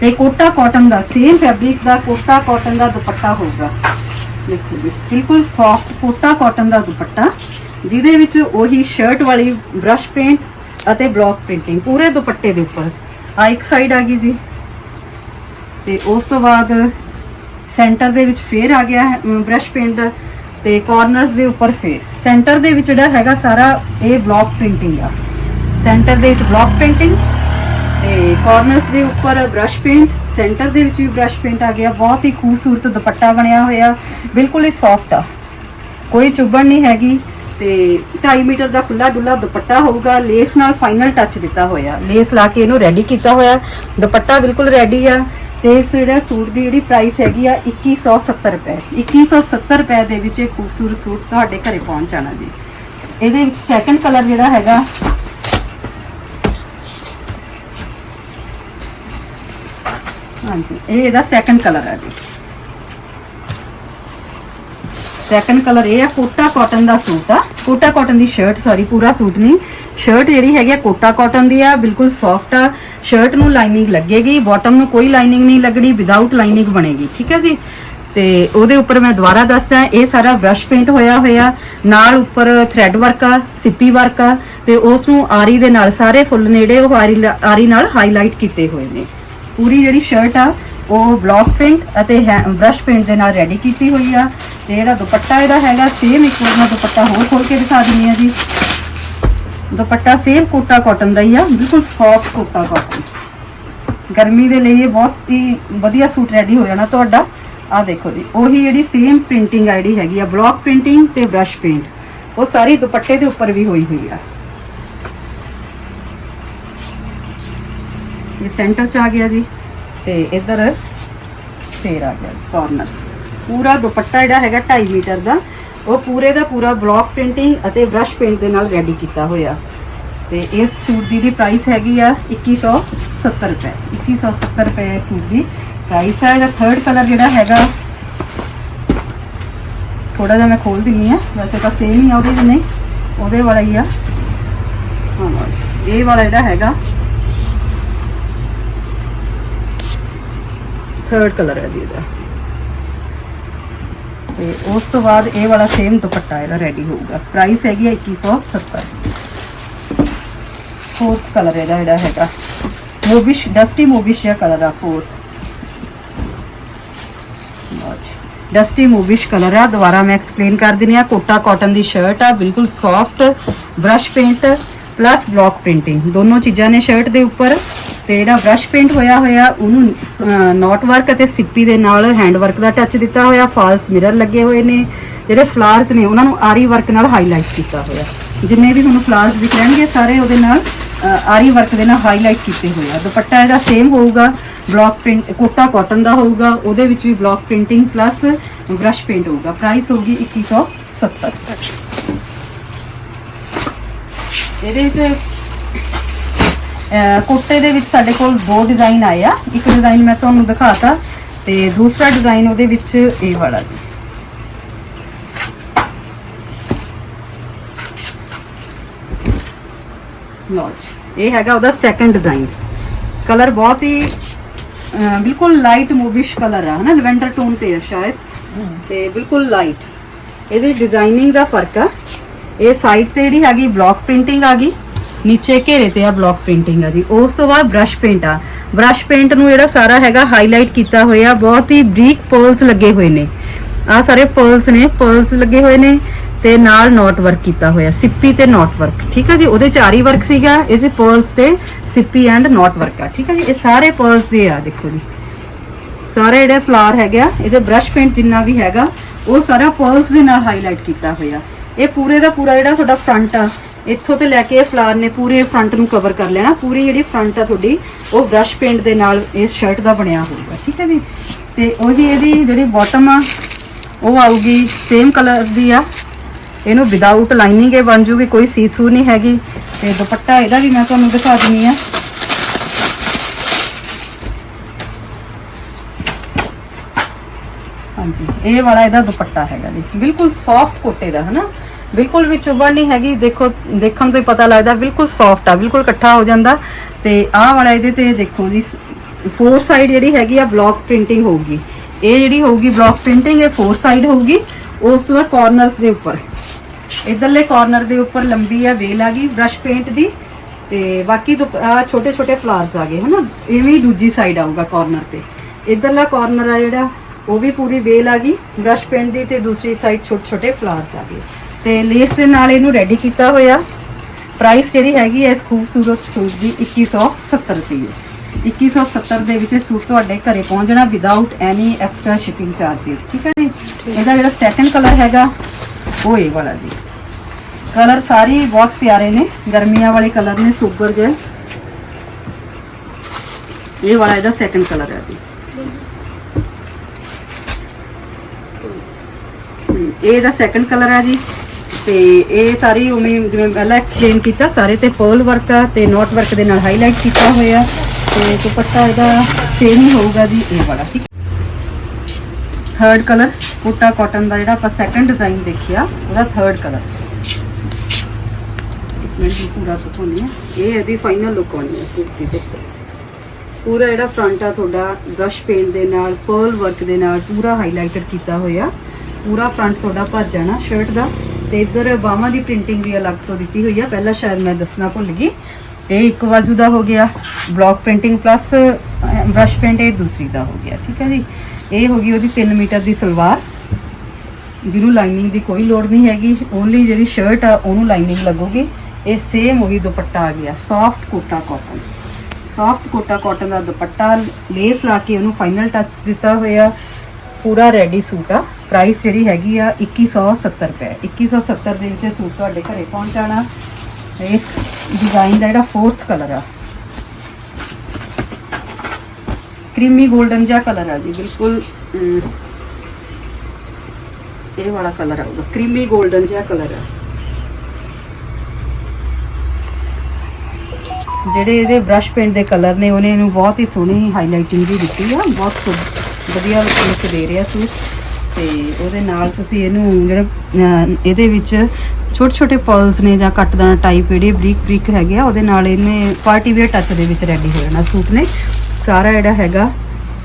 ਤੇ ਕੋਟਾ ਕਾਟਨ ਦਾ ਸੇਮ ਫੈਬਰਿਕ ਦਾ ਕੋਟਾ ਕਾਟਨ ਦਾ ਦੁਪੱਟਾ ਹੋਊਗਾ। ਦੇਖੋ ਜੀ, ਬਿਲਕੁਲ ਸੌਫਟ ਕੋਟਾ ਕਾਟਨ ਦਾ ਦੁਪੱਟਾ, ਜਿਹਦੇ ਵਿੱਚ ਉਹੀ ਸ਼ਰਟ ਵਾਲੀ ਬ੍ਰਸ਼ ਪੇਂਟ ਅਤੇ ਬਲੌਕ ਪ੍ਰਿੰਟਿੰਗ ਪੂਰੇ ਦੁਪੱਟੇ ਦੇ ਉੱਪਰ। ਆ ਇੱਕ ਸਾਈਡ ਆ ਗਈ ਜੀ। ਤੇ ਉਸ ਤੋਂ ਬਾਅਦ ਸੈਂਟਰ ਦੇ ਵਿੱਚ ਫੇਰ ਆ ਗਿਆ ਬ੍ਰਸ਼ ਪੇਂਟ ਤੇ ਕਾਰਨਰਸ ਦੇ ਉੱਪਰ ਫੇਰ। ਸੈਂਟਰ ਦੇ ਵਿੱਚ ਜਿਹੜਾ ਹੈਗਾ ਸਾਰਾ ਇਹ ਬਲੌਕ ਪ੍ਰਿੰਟਿੰਗ ਆ। ਸੈਂਟਰ ਦੇ ਵਿੱਚ ਬਲੌਕ ਪ੍ਰਿੰਟਿੰਗ ਤੇ ਕਾਰਨਰਸ ਦੇ ਉੱਪਰ ਬ੍ਰਸ਼ ਪੇਂਟ ਸੈਂਟਰ ਦੇ ਵਿੱਚ ਵੀ ਬ੍ਰਸ਼ ਪੇਂਟ ਆ ਗਿਆ। ਬਹੁਤ ਹੀ ਖੂਬਸੂਰਤ ਦੁਪੱਟਾ ਬਣਿਆ ਹੋਇਆ। ਬਿਲਕੁਲ ਹੀ ਸੌਫਟ ਆ। ਕੋਈ ਚੁੱਭਣ ਨਹੀਂ ਹੈਗੀ ਤੇ 2.5 ਮੀਟਰ ਦਾ ਖੁੱਲਾ ਡੁੱਲਾ ਦੁਪੱਟਾ ਹੋਊਗਾ। ਲੇਸ ਨਾਲ ਫਾਈਨਲ ਟੱਚ ਦਿੱਤਾ ਹੋਇਆ। ਲੇਸ ਲਾ ਕੇ ਇਹਨੂੰ ਰੈਡੀ ਕੀਤਾ ਹੋਇਆ। ਦੁਪੱਟਾ ਬਿਲਕੁਲ ਰੈਡੀ ਆ। ਤੇ ਇਸ ਜਿਹੜਾ ਸੂਟ ਦੀ ਜਿਹੜੀ ਪ੍ਰਾਈਸ ਹੈਗੀ ਆ 2170 ਰੁਪਏ। 2170 ਰੁਪਏ ਦੇ ਵਿੱਚ ਇਹ ਖੂਬਸੂਰਤ ਸੂਟ ਤੁਹਾਡੇ ਘਰੇ ਪਹੁੰਚ ਜਾਣਾ ਜੀ। ਇਹਦੇ ਵਿੱਚ ਸੈਕੰਡ ਕਲਰ ਜਿਹੜਾ ਹੈਗਾ, ਹਾਂਜੀ, ਇਹ ਇਹਦਾ ਸੈਕੰਡ ਕਲਰ ਹੈ ਜੀ। ਸੈਕੰਡ ਕਲਰ ਇਹ ਆ ਕੋਟਾ ਕਾਟਨ ਦਾ ਸੂਟ ਆ। ਕੋਟਾ ਕਾਟਨ ਦੀ ਸ਼ਰਟ ਸੌਰੀ ਪੂਰਾ ਸੂਟ ਨਹੀਂ। ਸ਼ਰਟ ਜਿਹੜੀ ਹੈਗੀ ਆ ਕੋਟਾ ਕਾਟਨ ਦੀ ਆ, ਬਿਲਕੁਲ ਸੌਫਟ ਆ। ਸ਼ਰਟ ਨੂੰ ਲਾਈਨਿੰਗ ਲੱਗੇਗੀ ਬਾਟਮ ਨੂੰ ਕੋਈ ਲਾਈਨਿੰਗ ਨਹੀਂ ਲੱਗਣੀ ਵਿਦਆਊਟ ਲਾਈਨਿੰਗ ਬਣੇਗੀ, ਠੀਕ ਹੈ ਜੀ? ਤੇ ਉਹਦੇ ਉੱਪਰ ਮੈਂ ਦੁਬਾਰਾ ਦੱਸਦਾ, ਇਹ ਸਾਰਾ ਬ੍ਰਸ਼ ਪੇਂਟ ਹੋਇਆ ਹੋਇਆ, ਨਾਲ ਉੱਪਰ ਥ੍ਰੈਡ ਵਰਕ ਆ, ਸਿੱਪੀ ਵਰਕ ਆ, ਤੇ ਉਸ ਨੂੰ ਆਰੀ ਦੇ ਨਾਲ ਸਾਰੇ ਫੁੱਲ ਨੇੜੇ ਉਹ ਆਰੀ ਆਰੀ ਨਾਲ ਹਾਈਲਾਈਟ ਕੀਤੇ ਹੋਏ ਨੇ। ਪੂਰੀ ਜਿਹੜੀ ਸ਼ਰਟ ਆ ਉਹ ਬਲੌਕ ਪ੍ਰਿੰਟ ਅਤੇ ਬ੍ਰਸ਼ ਪੇਂਟ ਦੇ ਨਾਲ ਰੈਡੀ ਕੀਤੀ ਹੋਈ ਆ ਤੇ ਜਿਹੜਾ ਦੁਪੱਟਾ ਇਹਦਾ ਹੈਗਾ ਸੇਮ ਇੱਕ ਵਾਰ ਮੈਂ ਦੁਪੱਟਾ ਹੋਰ ਖੋਲ ਕੇ ਦਿਖਾ ਦਿੰਦੀ ਆ ਜੀ। ਦੁਪੱਟਾ ਸੇਮ ਕੋਟਾ ਕਾਟਨ ਦਾ ਹੀ ਆ, ਬਿਲਕੁਲ ਸੌਫਟ ਕੋਟਾ ਕਾਟਨ ਗਰਮੀ ਦੇ ਲਈ ਇਹ ਬਹੁਤ ਹੀ ਵਧੀਆ ਸੂਟ ਰੈਡੀ ਹੋ ਜਾਣਾ ਤੁਹਾਡਾ। ਆ ਦੇਖੋ ਜੀ, ਉਹੀ ਜਿਹੜੀ ਸੇਮ ਪ੍ਰਿੰਟਿੰਗ ਆਈਡੀ ਹੈਗੀ ਆ ਬਲੌਕ ਪ੍ਰਿੰਟਿੰਗ ਤੇ ਬ੍ਰਸ਼ ਪੇਂਟ ਉਹ ਸਾਰੀ ਦੁਪੱਟੇ ਦੇ ਉੱਪਰ ਵੀ ਹੋਈ ਹੋਈ ਆ। ਇਹ ਸੈਂਟਰ ਚ ਆ ਗਿਆ ਜੀ। ਤੇ ਇਧਰ ਫੇਰ ਆ ਗਿਆ ਕਾਰਨਰਸ ਪੂਰਾ ਦੁਪੱਟਾ ਜਿਹੜਾ ਹੈਗਾ 2.5 ਮੀਟਰ ਦਾ, ਉਹ ਪੂਰੇ ਦਾ ਪੂਰਾ ਬਲੌਕ ਪ੍ਰਿੰਟਿੰਗ ਅਤੇ ਬ੍ਰਸ਼ ਪੇਂਟ ਦੇ ਨਾਲ ਰੈਡੀ ਕੀਤਾ ਹੋਇਆ। ਤੇ ਇਸ ਸੂਟ ਦੀ ਦੀ ਪ੍ਰਾਈਸ ਹੈਗੀ ਆ 2170 ਰੁਪਏ 2170 ਰੁਪਏ ਇਸ ਸੂਟ ਦੀ ਪ੍ਰਾਈਸ ਹੈ ਇਹਦਾ ਥਰਡ ਕਲਰ ਜਿਹੜਾ ਹੈਗਾ ਥੋੜਾ ਜਿਹਾ ਮੈਂ ਖੋਲ ਦਿੰਨੀ ਆ, ਵੈਸੇ ਤਾਂ ਸੇਮ ਹੀ ਆ ਉਹਦੇ ਜਿੰਨੇ ਉਹਦੇ ਵਾਲਾ ਹੀ ਆ। ਹਾਂ ਇਹ ਵਾਲਾ ਜਿਹੜਾ ਹੈਗਾ ਥਰਡ ਕਲਰ ਹੈ ਜੀ ਇਹਦਾ। ਤੇ ਉਸ ਤੋਂ ਬਾਅਦ ਇਹ ਵਾਲਾ ਸੇਮ ਦੁਪੱਟਾ ਇਹਦਾ ਰੈਡੀ ਹੋਊਗਾ। ਪ੍ਰਾਈਸ ਹੈਗੀ ਹੈ 2170 ਫੋਰਥ ਕਲਰ ਇਹਦਾ ਜਿਹੜਾ ਹੈਗਾ। ਮੋਬਿਸ਼ ਡਸਟੀ ਮੋਬਿਸ਼ ਜਿਹਾ ਕਲਰ ਆ ਫੋਰਥ ਡਸਟੀ ਮੂਵਿਸ਼ ਕਲਰ ਆ। ਦੁਬਾਰਾ ਮੈਂ ਐਕਸਪਲੇਨ ਕਰ ਦਿੰਨੀ ਆ ਕੋਟਾ ਕਾਟਨ ਦੀ ਸ਼ਰਟ ਆ। ਬਿਲਕੁਲ soft brush paint plus block printing ਦੋਨੋਂ ਚੀਜ਼ਾਂ ਨੇ ਸ਼ਰਟ ਦੇ ਉੱਪਰ। ਤੇ ਜਿਹੜਾ ਬ੍ਰਸ਼ ਪੇਂਟ ਹੋਇਆ ਹੋਇਆ, ਉਹਨੂੰ ਨੋਟ ਵਰਕ ਅਤੇ ਸਿੱਪੀ ਦੇ ਨਾਲ ਹੈਂਡ ਵਰਕ ਦਾ ਟੱਚ ਦਿੱਤਾ ਹੋਇਆ ਫਾਲਸ ਮਿਰਰ ਲੱਗੇ ਹੋਏ ਨੇ, ਜਿਹੜੇ ਫਲਾਰਸ ਨੇ, ਉਹਨਾਂ ਨੂੰ ਆਰੀ ਵਰਕ ਨਾਲ ਹਾਈਲਾਈਟ ਕੀਤਾ ਹੋਇਆ। ਜਿੰਨੇ ਵੀ ਤੁਹਾਨੂੰ ਫਲਾਰਸ ਦਿਖ ਰਹਿਣਗੇ, ਸਾਰੇ ਉਹਦੇ ਨਾਲ ਆਰੀ ਵਰਕ ਦੇ ਨਾਲ ਹਾਈਲਾਈਟ ਕੀਤੇ ਹੋਏ ਆ। ਦੁਪੱਟਾ ਇਹਦਾ ਸੇਮ ਹੋਊਗਾ ਬਲੌਕ ਪ੍ਰਿੰਟ ਕੋਟਾ ਕਾਟਨ ਦਾ ਹੋਊਗਾ, ਉਹਦੇ ਵਿੱਚ ਵੀ block printing plus brush paint ਹੋਊਗਾ। ਪ੍ਰਾਈਸ ਹੋਊਗੀ 2170 ਇਹਦੇ ਵਿੱਚ ਅਹ ਦੇ ਵਿੱਚ ਸਾਡੇ ਕੋਲ ਦੋ ਡਿਜ਼ਾਈਨ ਆਏ ਆ। ਇੱਕ ਡਿਜ਼ਾਈਨ ਮੈਂ ਤੁਹਾਨੂੰ ਦਿਖਾਤਾ ਤੇ ਦੂਸਰਾ ਡਿਜ਼ਾਈਨ ਉਹਦੇ ਵਿੱਚ ਇਹ ਵਾਲਾ ਜੀ। ਲਓ ਇਹ ਹੈਗਾ ਉਹਦਾ ਸੈਕੰਡ ਡਿਜ਼ਾਈਨ ਕਲਰ ਬਹੁਤ ਹੀ ਬਿਲਕੁਲ ਲਾਈਟ ਮੂਵਿਸ਼ ਕਲਰ ਆ, ਹਨਾ? ਲਵੈਂਡਰ ਟੋਨ ਤੇ ਆ ਸ਼ਾਇਦ। ਤੇ ਬਿਲਕੁਲ ਲਾਈਟ ਇਹਦੇ ਡਿਜ਼ਾਈਨਿੰਗ ਦਾ ਫ਼ਰਕ ਆ। ਇਹ ਸਾਈਡ ਤੇ ਜਿਹੜੀ ਹੈਗੀ ਬਲੌਕ ਪ੍ਰਿੰਟਿੰਗ ਆ ਗਈ। ਨੀਚੇ ਘੇਰੇ ਤੇ ਆ ਬਲੌਕ ਪ੍ਰਿੰਟਿੰਗ ਆ ਜੀ। ਉਸ ਤੋਂ ਬਾਅਦ ਬ੍ਰਸ਼ ਪੇਂਟ ਆ। ਬ੍ਰਸ਼ ਪੇਂਟ ਨੂੰ ਜਿਹੜਾ ਸਾਰਾ ਹੈਗਾ ਹਾਈਲਾਈਟ ਕੀਤਾ ਹੋਇਆ, ਬਹੁਤ ਹੀ ਬਰੀਕ ਪਰਲਸ ਲੱਗੇ ਹੋਏ ਨੇ। ਆ ਸਾਰੇ ਪਰਲਸ ਨੇ ਪਰਲਸ ਲੱਗੇ ਹੋਏ ਨੇ ਤੇ ਨਾਲ ਨੋਟ ਵਰਕ ਕੀਤਾ ਹੋਇਆ, ਸਿੱਪੀ ਤੇ ਨੋਟ ਵਰਕ ਠੀਕ ਹੈ ਜੀ? ਉਹਦੇ ਚਾਰੀ ਵਰਕ ਸੀਗਾ, ਇਹਦੇ ਪਰਲਸ ਤੇ ਸਿੱਪੀ ਐਂਡ ਨੋਟ ਵਰਕ ਆ। ਠੀਕ ਹੈ ਜੀ? ਇਹ ਸਾਰੇ ਪਰਲਸ ਦੇ ਆ, ਦੇਖੋ ਜੀ। ਸਾਰਾ ਜਿਹੜਾ ਫਲਾਰ ਹੈਗਾ ਇਹਦੇ ਬ੍ਰਸ਼ ਪੇਂਟ ਜਿੰਨਾ ਵੀ ਹੈਗਾ, ਉਹ ਸਾਰਾ ਪਰਲਸ ਦੇ ਨਾਲ ਹਾਈਲਾਈਟ ਕੀਤਾ ਹੋਇਆ। ਇਹ ਪੂਰੇ ਦਾ ਪੂਰਾ ਜਿਹੜਾ ਤੁਹਾਡਾ ਫਰੰਟ ਆ ਇੱਥੋਂ ਤੇ ਲੈ ਕੇ ਫਲਾਰ ਨੇ ਪੂਰੇ ਫਰੰਟ ਨੂੰ ਕਵਰ ਕਰ ਲੈਣਾ। ਪੂਰੀ ਜਿਹੜੀ ਫਰੰਟ ਆ ਤੁਹਾਡੀ, ਉਹ ਬ੍ਰਸ਼ ਪੇਂਟ ਦੇ ਨਾਲ ਇਸ ਸ਼ਰਟ ਦਾ ਬਣਿਆ ਹੋਊਗਾ, ਠੀਕ ਹੈ ਜੀ? ਤੇ ਉਹੀ ਇਹਦੀ ਜਿਹੜੀ ਬਾਟਮ ਆ, ਉਹ ਆਊਗੀ ਸੇਮ ਕਲਰ ਦੀ ਆ। ਇਹਨੂੰ ਵਿਦਆਊਟ ਲਾਈਨਿੰਗ ਇਹ ਬਣ ਜੂਗੀ, ਕੋਈ ਸੀ ਥਰੂ ਨਹੀਂ ਹੈਗੀ। ਤੇ ਦੁਪੱਟਾ ਇਹਦਾ ਵੀ ਮੈਂ ਤੁਹਾਨੂੰ ਦਿਖਾ ਦਿੰਨੀ ਆ। ਹਾਂਜੀ, ਇਹ ਵਾਲਾ ਇਹਦਾ ਦੁਪੱਟਾ ਹੈਗਾ ਜੀ। ਬਿਲਕੁਲ ਸੌਫਟ ਕੋਟੇ ਦਾ, ਹਨਾ? ਬਿਲਕੁਲ ਵੀ ਚੁਭਣ ਨਹੀਂ ਹੈਗੀ। ਦੇਖੋ, ਦੇਖਣ ਤੋਂ ਹੀ ਪਤਾ ਲੱਗਦਾ, ਬਿਲਕੁਲ ਸੌਫਟ ਆ, ਬਿਲਕੁਲ ਇਕੱਠਾ ਹੋ ਜਾਂਦਾ। ਤੇ ਆਹ ਵਾਲਾ ਇਹਦੇ ਤੇ ਦੇਖੋ ਜੀ ਫੋਰ ਸਾਈਡ ਜਿਹੜੀ ਹੈਗੀ ਆ ਬਲੌਕ ਪ੍ਰਿੰਟਿੰਗ ਹੋਊਗੀ। ਇਹ ਜਿਹੜੀ ਹੋਊਗੀ ਬਲੌਕ ਪ੍ਰਿੰਟਿੰਗ ਇਹ ਫੋਰ ਸਾਈਡ ਹੋਊਗੀ। ਉਸ ਤੋਂ ਬਾਅਦ ਕਾਰਨਰਸ ਦੇ ਉੱਪਰ। ਇਧਰਲੇ ਕਾਰਨਰ ਦੇ ਉੱਪਰ ਲੰਬੀ ਆ ਵੇਲ ਆ ਗਈ ਬ੍ਰਸ਼ ਪੇਂਟ ਦੀ। ਤੇ ਬਾਕੀ ਤੋਂ ਛੋਟੇ ਛੋਟੇ ਫਲਾਵਰਸ ਆ ਗਏ, ਹਨਾ? ਇਹ ਵੀ ਦੂਜੀ ਸਾਈਡ ਆਊਗਾ ਕਾਰਨਰ ਤੇ। ਇਧਰਲਾ ਕਾਰਨਰ ਆ ਜਿਹੜਾ, ਉਹ ਵੀ ਪੂਰੀ ਵੇਲ ਆ ਗਈ ਬ੍ਰਸ਼ ਪੇਂਟ ਦੀ ਤੇ ਦੂਸਰੀ ਸਾਈਡ ਛੋਟੇ ਛੋਟੇ ਫਲਾਰਸ ਆ ਗਏ। ਤੇ ਲੇਸ ਦੇ ਨਾਲ ਇਹਨੂੰ ਰੈਡੀ ਕੀਤਾ ਹੋਇਆ। ਪ੍ਰਾਈਸ ਜਿਹੜੀ ਹੈਗੀ ਹੈ ਇਸ ਖੂਬਸੂਰਤ ਸੂਟ ਦੀ 2170 ਰੁਪਏ। 2170 ਦੇ ਵਿੱਚ ਇਹ ਸੂਟ ਤੁਹਾਡੇ ਘਰੇ ਪਹੁੰਚ ਜਾਣਾ without any extra shipping charges ਠੀਕ ਹੈ ਜੀ? ਇਹਦਾ ਜਿਹੜਾ ਸੈਕੰਡ ਕਲਰ ਹੈਗਾ ਉਹ ਇਹ ਵਾਲਾ ਜੀ। ਕਲਰ ਸਾਰੇ ਬਹੁਤ ਪਿਆਰੇ ਨੇ ਗਰਮੀਆਂ ਵਾਲੇ ਕਲਰ ਨੇ ਸੁਪਰ ਜਿਹੇ। ਇਹ ਵਾਲਾ ਇਹਦਾ ਸੈਕੰਡ ਕਲਰ ਹੈ ਜੀ। ਇਹ ਇਹਦਾ ਸੈਕੰਡ ਕਲਰ ਹੈ ਜੀ। ਤੇ ਇਹ ਸਾਰੀ ਉਵੇਂ ਜਿਵੇਂ ਪਹਿਲਾਂ ਐਕਸਪਲੇਨ ਕੀਤਾ, ਸਾਰੇ ਤੇ ਪਰਲ ਵਰਕ ਆ ਤੇ ਨੋਟ ਵਰਕ ਦੇ ਨਾਲ ਹਾਈਲਾਈਟ ਕੀਤਾ ਹੋਇਆ ਤੇ ਦੁਪੱਟਾ ਇਹਦਾ ਸੇਮ ਹੀ ਹੋਊਗਾ ਜੀ, ਇਹ ਵਾਲਾ, ਠੀਕ ਥਰਡ ਕਲਰ ਕੋਟਾ ਕਾਟਨ ਦਾ ਜਿਹੜਾ ਆਪਾਂ ਸੈਕੰਡ ਡਿਜ਼ਾਈਨ ਦੇਖਿਆ, ਉਹਦਾ ਥਰਡ ਕਲਰ ਇੱਕ ਪੂਰਾ ਦਿਖਾਉਣੀ ਇਹ ਇਹਦੀ ਫਾਈਨਲ ਲੁੱਕ ਆਉਣੀ ਹੈ, ਸੂਟ ਦੀ ਦੇਖੋ। ਪੂਰਾ ਜਿਹੜਾ ਫਰੰਟ ਆ, ਤੁਹਾਡਾ ਬ੍ਰਸ਼ ਪੇਂਟ ਦੇ ਨਾਲ ਪਰਲ ਵਰਕ ਦੇ ਨਾਲ ਪੂਰਾ ਹਾਈਲਾਈਟਡ ਕੀਤਾ ਹੋਇਆ। ਪੂਰਾ ਫਰੰਟ ਤੁਹਾਡਾ ਭੱਜ ਜਾਣਾ ਸ਼ਰਟ ਦਾ। ਤੇ ਇੱਧਰ ਬਾਹਾਂ ਦੀ ਪ੍ਰਿੰਟਿੰਗ ਵੀ ਅਲੱਗ ਤੋਂ ਦਿੱਤੀ ਹੋਈ ਆ। ਪਹਿਲਾਂ ਸ਼ਾਇਦ ਮੈਂ ਦੱਸਣਾ ਭੁੱਲ ਗਈ। ਇਹ ਇੱਕ ਬਾਜੂ ਦਾ ਹੋ ਗਿਆ block printing plus brush paint ਇਹ ਦੂਸਰੀ ਦਾ ਹੋ ਗਿਆ, ਠੀਕ ਹੈ ਜੀ? ਇਹ ਹੋ ਗਈ ਉਹਦੀ 3 ਮੀਟਰ ਦੀ ਸਲਵਾਰ, ਜਿਹਨੂੰ ਲਾਈਨਿੰਗ ਦੀ ਕੋਈ ਲੋੜ ਨਹੀਂ ਹੈਗੀ। ਓਨਲੀ ਜਿਹੜੀ ਸ਼ਰਟ ਆ, ਉਹਨੂੰ ਲਾਈਨਿੰਗ ਲੱਗੂਗੀ। ਇਹ ਸੇਮ ਉਹੀ ਦੁਪੱਟਾ ਆ ਗਿਆ soft Kota cotton soft Kota cotton ਦਾ ਦੁਪੱਟਾ ਲੇਸ ਲਾ ਕੇ ਉਹਨੂੰ ਫਾਈਨਲ ਟੱਚ ਦਿੱਤਾ ਹੋਇਆ, ਪੂਰਾ ਰੈਡੀ ਸੂਟ ਆ। ਪ੍ਰਾਈਸ ਜਿਹੜੀ ਹੈਗੀ ਆ 2170 ਰੁਪਏ। 2170 ਦੇ ਵਿੱਚ ਇਹ ਸੂਟ ਤੁਹਾਡੇ ਘਰੇ ਪਹੁੰਚ ਜਾਣਾ। ਇਸ ਡਿਜ਼ਾਈਨ ਦਾ ਜਿਹੜਾ ਫੋਰਥ ਕਲਰ ਆ। ਕ੍ਰੀਮੀ 골ਡਨ ਜਿਹਾ ਕਲਰ ਆ ਜੀ, ਬਿਲਕੁਲ ਇਹ ਵਾਲਾ ਕਲਰ ਆਊਗਾ। ਕ੍ਰੀਮੀ 골ਡਨ ਜਿਹਾ ਕਲਰ ਆ। ਜਿਹੜੇ ਇਹਦੇ ਬ੍ਰਸ਼ ਪੇਂਟ ਦੇ ਕਲਰ ਨੇ, ਉਹਨੇ ਇਹਨੂੰ ਬਹੁਤ ਹੀ ਸੋਹਣੀ ਹਾਈਲਾਈਟਿੰਗ ਵੀ ਦਿੱਤੀ ਆ। ਬਹੁਤ ਸੋ- ਵਧੀਆ ਲੁੱਕ ਦੇ ਰਿਹਾ ਸੂਟ। ਤੇ ਉਹਦੇ ਨਾਲ ਤੁਸੀਂ ਇਹਨੂੰ ਜਿਹੜਾ ਇਹਦੇ ਵਿੱਚ ਛੋਟੇ ਛੋਟੇ ਪਰਲਸ ਨੇ ਜਾਂ ਕੱਟਦਾਨਾ ਟਾਈਪ ਜਿਹੜੇ ਬਰੀਕ ਬਰੀਕ ਹੈਗੇ ਆ ਉਹਦੇ ਨਾਲ ਇਹਨੇ ਪਾਰਟੀ ਵੇਅਰ ਟੱਚ ਦੇ ਵਿੱਚ ਰੈਡੀ ਹੋ ਜਾਣਾ ਸੂਟ ਨੇ। ਸਾਰਾ ਜਿਹੜਾ ਹੈਗਾ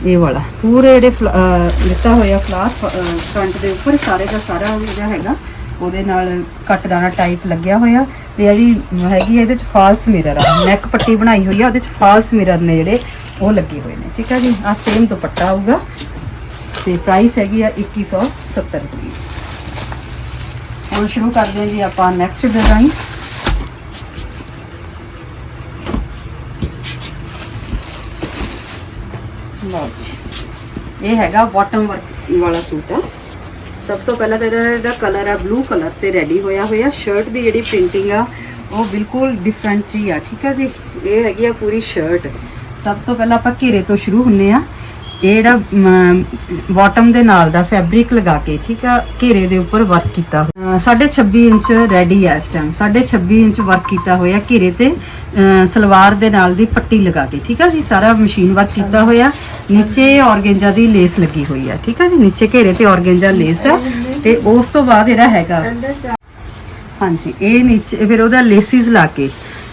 ਇਹ ਵਾਲਾ। ਪੂਰੇ ਜਿਹੜੇ ਫਲ- ਅਹ, ਹੋਇਆ ਫਲਾਰ ਫਰੰਟ ਦੇ ਉੱਪਰ ਸਾਰੇ ਦਾ ਸਾਰਾ ਜਿਹੜਾ ਹੈਗਾ ਉਹਦੇ ਨਾਲ ਕੱਟਦਾਣਾ ਟਾਈਪ ਲੱਗਿਆ ਹੋਇਆ। ਤੇ ਜਿਹੜੀ ਹੈਗੀ ਆ ਇਹਦੇ ਚ ਫਾਲਸ ਮਿਰਰ ਆ। ਨੈਕ ਪੱਟੀ ਬਣਾਈ ਹੋਈ ਆ ਉਹਦੇ ਚ ਫਾਲਸ ਮਿਰਰ ਨੇ ਜਿਹੜੇ ਉਹ ਲੱਗੇ ਹੋਏ ਨੇ। ਠੀਕ ਆ ਜੀ? ਆ ਸੇਮ ਦੁਪੱਟਾ ਆਊਗਾ। ਤੇ ਪ੍ਰਾਈਸ ਹੈਗੀ ਆ 2170 ਰੁਪਏ। ਹੁਣ ਸ਼ੁਰੂ ਕਰਦੇ ਹਾਂ ਜੀ ਆਪਾਂ ਨੈਕਸਟ ਡਿਜ਼ਾਈਨ ਲਓ ਇਹ ਹੈਗਾ ਬਾਟਮ ਵਰਕ ਵਾਲਾ ਸੂਟ ਆ। ਸਭ ਤੋਂ ਪਹਿਲਾਂ ਤਾਂ ਇਹਦਾ ਜਿਹੜਾ ਕਲਰ ਆ ਬਲੂ ਕਲਰ ਤੇ ਰੈਡੀ ਹੋਇਆ ਹੋਇਆ। ਸ਼ਰਟ ਦੀ ਜਿਹੜੀ ਪ੍ਰਿੰਟਿੰਗ ਆ, ਉਹ ਬਿਲਕੁਲ ਡਿਫਰੈਂਟ ਜੀ ਆ, ਠੀਕ ਆ ਜੀ? ਇਹ ਹੈਗੀ ਆ ਪੂਰੀ ਸ਼ਰਟ ਸਭ ਤੋਂ ਪਹਿਲਾਂ ਆਪਾਂ ਘੇਰੇ ਤੋਂ ਸ਼ੁਰੂ ਹੁੰਨੇ ਆ। ਇਹ ਜਿਹੜਾ ਬਾਟਮ ਦੇ ਨਾਲ ਦਾ ਫੈਬਰਿਕ ਲਗਾ ਕੇ, ਠੀਕ ਆ, ਘੇਰੇ ਦੇ ਉੱਪਰ ਵਰਕ ਕੀਤਾ ਹੋਇਆ। 26 ਇੰਚ ਰੈਡੀ ਹੈ ਇਸ ਟਾਈਮ 26 ਇੰਚ ਵਰਕ ਕੀਤਾ ਹੋਇਆ ਘੇਰੇ ਤੇ ਸਲਵਾਰ ਦੇ ਨਾਲ ਦੀ ਪੱਟੀ ਲਗਾ ਕੇ, ਠੀਕ ਆ ਜੀ? ਸਾਰਾ ਮਸ਼ੀਨ ਵਰਕ ਕੀਤਾ ਹੋਇਆ। ਨੀਚੇ ਔਰਗੇਂਜਾ ਦੀ ਲੇਸ ਲੱਗੀ ਹੋਈ ਆ, ਠੀਕ ਆ ਜੀ? ਨੀਚੇ ਘੇਰੇ ਤੇ ਔਰਗੇਂਜਾ ਲੇਸ ਆ। ਤੇ ਉਸ ਤੋਂ ਬਾਅਦ ਜਿਹੜਾ ਹੈਗਾ, ਹਾਂਜੀ, ਇਹ ਨੀਚੇ, ਫਿਰ ਉਹਦਾ ਲੇਸਿਸ ਲਾ ਕੇ,